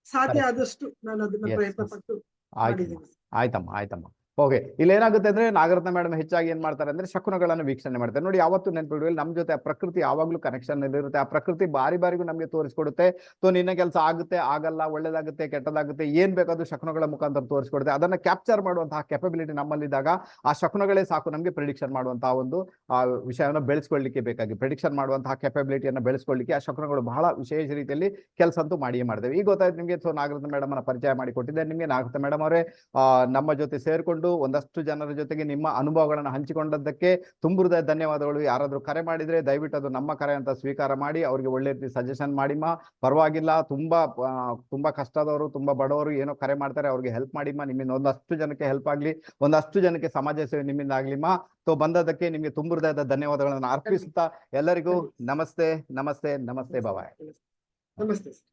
ಸಾಧ್ಯ. ಆದಷ್ಟು ನಾನು ಅದನ್ನ ಪ್ರಯತ್ನ ಪಟ್ಟು ಆಯ್ತಮ್ಮ ಆಯ್ತಮ್ಮ. ಓಕೆ ಇಲ್ಲಿ ಏನಾಗುತ್ತೆ ಅಂದ್ರೆ ನಾಗರತ್ನ ಮೇಡಮ್ ಹೆಚ್ಚಾಗಿ ಏನ್ ಮಾಡ್ತಾರೆ ಅಂದ್ರೆ ಶಕುನಗಳನ್ನು ವೀಕ್ಷಣೆ ಮಾಡ್ತಾರೆ. ನೋಡಿ, ಯಾವತ್ತು ನೆನ್ಪಿಡುವಲ್ಲಿ ನಮ್ ಜೊತೆ ಪ್ರಕೃತಿ ಯಾವಾಗ್ಲೂ ಕನೆಕ್ಷನ್ ಇರುತ್ತೆ. ಆ ಪ್ರಕೃತಿ ಬಾರಿ ಬಾರಿಗೂ ನಮ್ಗೆ ತೋರಿಸ್ಕೊಡುತ್ತೆ. ಸೊ ನಿನ್ನ ಕೆಲಸ ಆಗುತ್ತೆ, ಆಗಲ್ಲ, ಒಳ್ಳೇದಾಗುತ್ತೆ, ಕೆಟ್ಟದಾಗುತ್ತೆ, ಏನ್ ಬೇಕಾದ್ರೂ ಶಕುನಗಳ ಮುಖಾಂತರ ತೋರಿಸ್ಕೊಡುತ್ತೆ. ಅದನ್ನ ಕ್ಯಾಪ್ಚರ್ ಮಾಡುವಂತಹ ಕೆಪಬಿಲಿಟಿ ನಮ್ಮಲ್ಲಿದ್ದಾಗ ಆ ಶಕುನಗಳೇ ಸಾಕು ನಮ್ಗೆ ಪ್ರಿಡಿಕ್ಷನ್ ಮಾಡುವಂತಹ ಒಂದು, ಆ ವಿಷಯವನ್ನು ಬೆಳೆಸ್ಕೊಳ್ಳಿಕ್ಕೆ ಬೇಕಾಗಿ ಪ್ರಿಡಿಕ್ಷನ್ ಮಾಡುವಂತಹ ಕೆಪಬಿಲಿಟಿಯನ್ನು ಬೆಳೆಸ್ಕೊಳ್ಳಿಕ್ಕೆ ಆ ಶಕುನಗಳು ಬಹಳ ವಿಶೇಷ ರೀತಿಯಲ್ಲಿ ಕೆಲಸ ಅಂತೂ ಮಾಡಿಯೇ ಮಾಡಿದೆ ಈಗ ಗೊತ್ತಾಯ್ತು ನಿಮಗೆ ಸೊ ನಾಗರತ್ನ ಮೇಡಮ್ ಪರಿಚಯ ಮಾಡಿಕೊಟ್ಟಿದ್ದೆ. ನಿಮ್ಗೆ ನಾಗರತ್ನ ಮೇಡಮ್ ಅವರೇ ನಮ್ಮ ಜೊತೆ ಸೇರಿಕೊಂಡು ಒಂದಷ್ಟು ಜನರ ಜೊತೆಗೆ ನಿಮ್ಮ ಅನುಭವಗಳನ್ನು ಹಂಚಿಕೊಂಡದ್ದಕ್ಕೆ ತುಂಬ ಹೃದಯ ಧನ್ಯವಾದಗಳು. ಯಾರಾದರೂ ಕರೆ ಮಾಡಿದ್ರೆ ದಯವಿಟ್ಟು ಅದು ನಮ್ಮ ಕರೆ ಅಂತ ಸ್ವೀಕಾರ ಮಾಡಿ ಅವರಿಗೆ ಒಳ್ಳೆ ರೀತಿ ಸಜೆಷನ್ ಮಾಡಿಮ್ಮ. ಪರವಾಗಿಲ್ಲ ತುಂಬಾ ತುಂಬ ಕಷ್ಟದವರು ತುಂಬಾ ಬಡವರು ಏನೋ ಕರೆ ಮಾಡ್ತಾರೆ ಅವ್ರಿಗೆ ಹೆಲ್ಪ್ ಮಾಡಿಮ್ಮ. ನಿಮ್ಮಿಂದ ಒಂದಷ್ಟು ಜನಕ್ಕೆ ಹೆಲ್ಪ್ ಆಗಲಿ ಒಂದಷ್ಟು ಜನಕ್ಕೆ ಸಮಾಜ ಸೇವೆ ನಿಮ್ಮಿಂದ ಆಗ್ಲಿಮ್ಮ. ಸೊ ಬಂದದಕ್ಕೆ ನಿಮಗೆ ತುಂಬ ಹೃದಯದ ಧನ್ಯವಾದಗಳನ್ನು ಅರ್ಪಿಸುತ್ತಾ ಎಲ್ಲರಿಗೂ ನಮಸ್ತೆ ನಮಸ್ತೆ ನಮಸ್ತೆ ಬಾಬಾಯ್ ನಮಸ್ತೆ.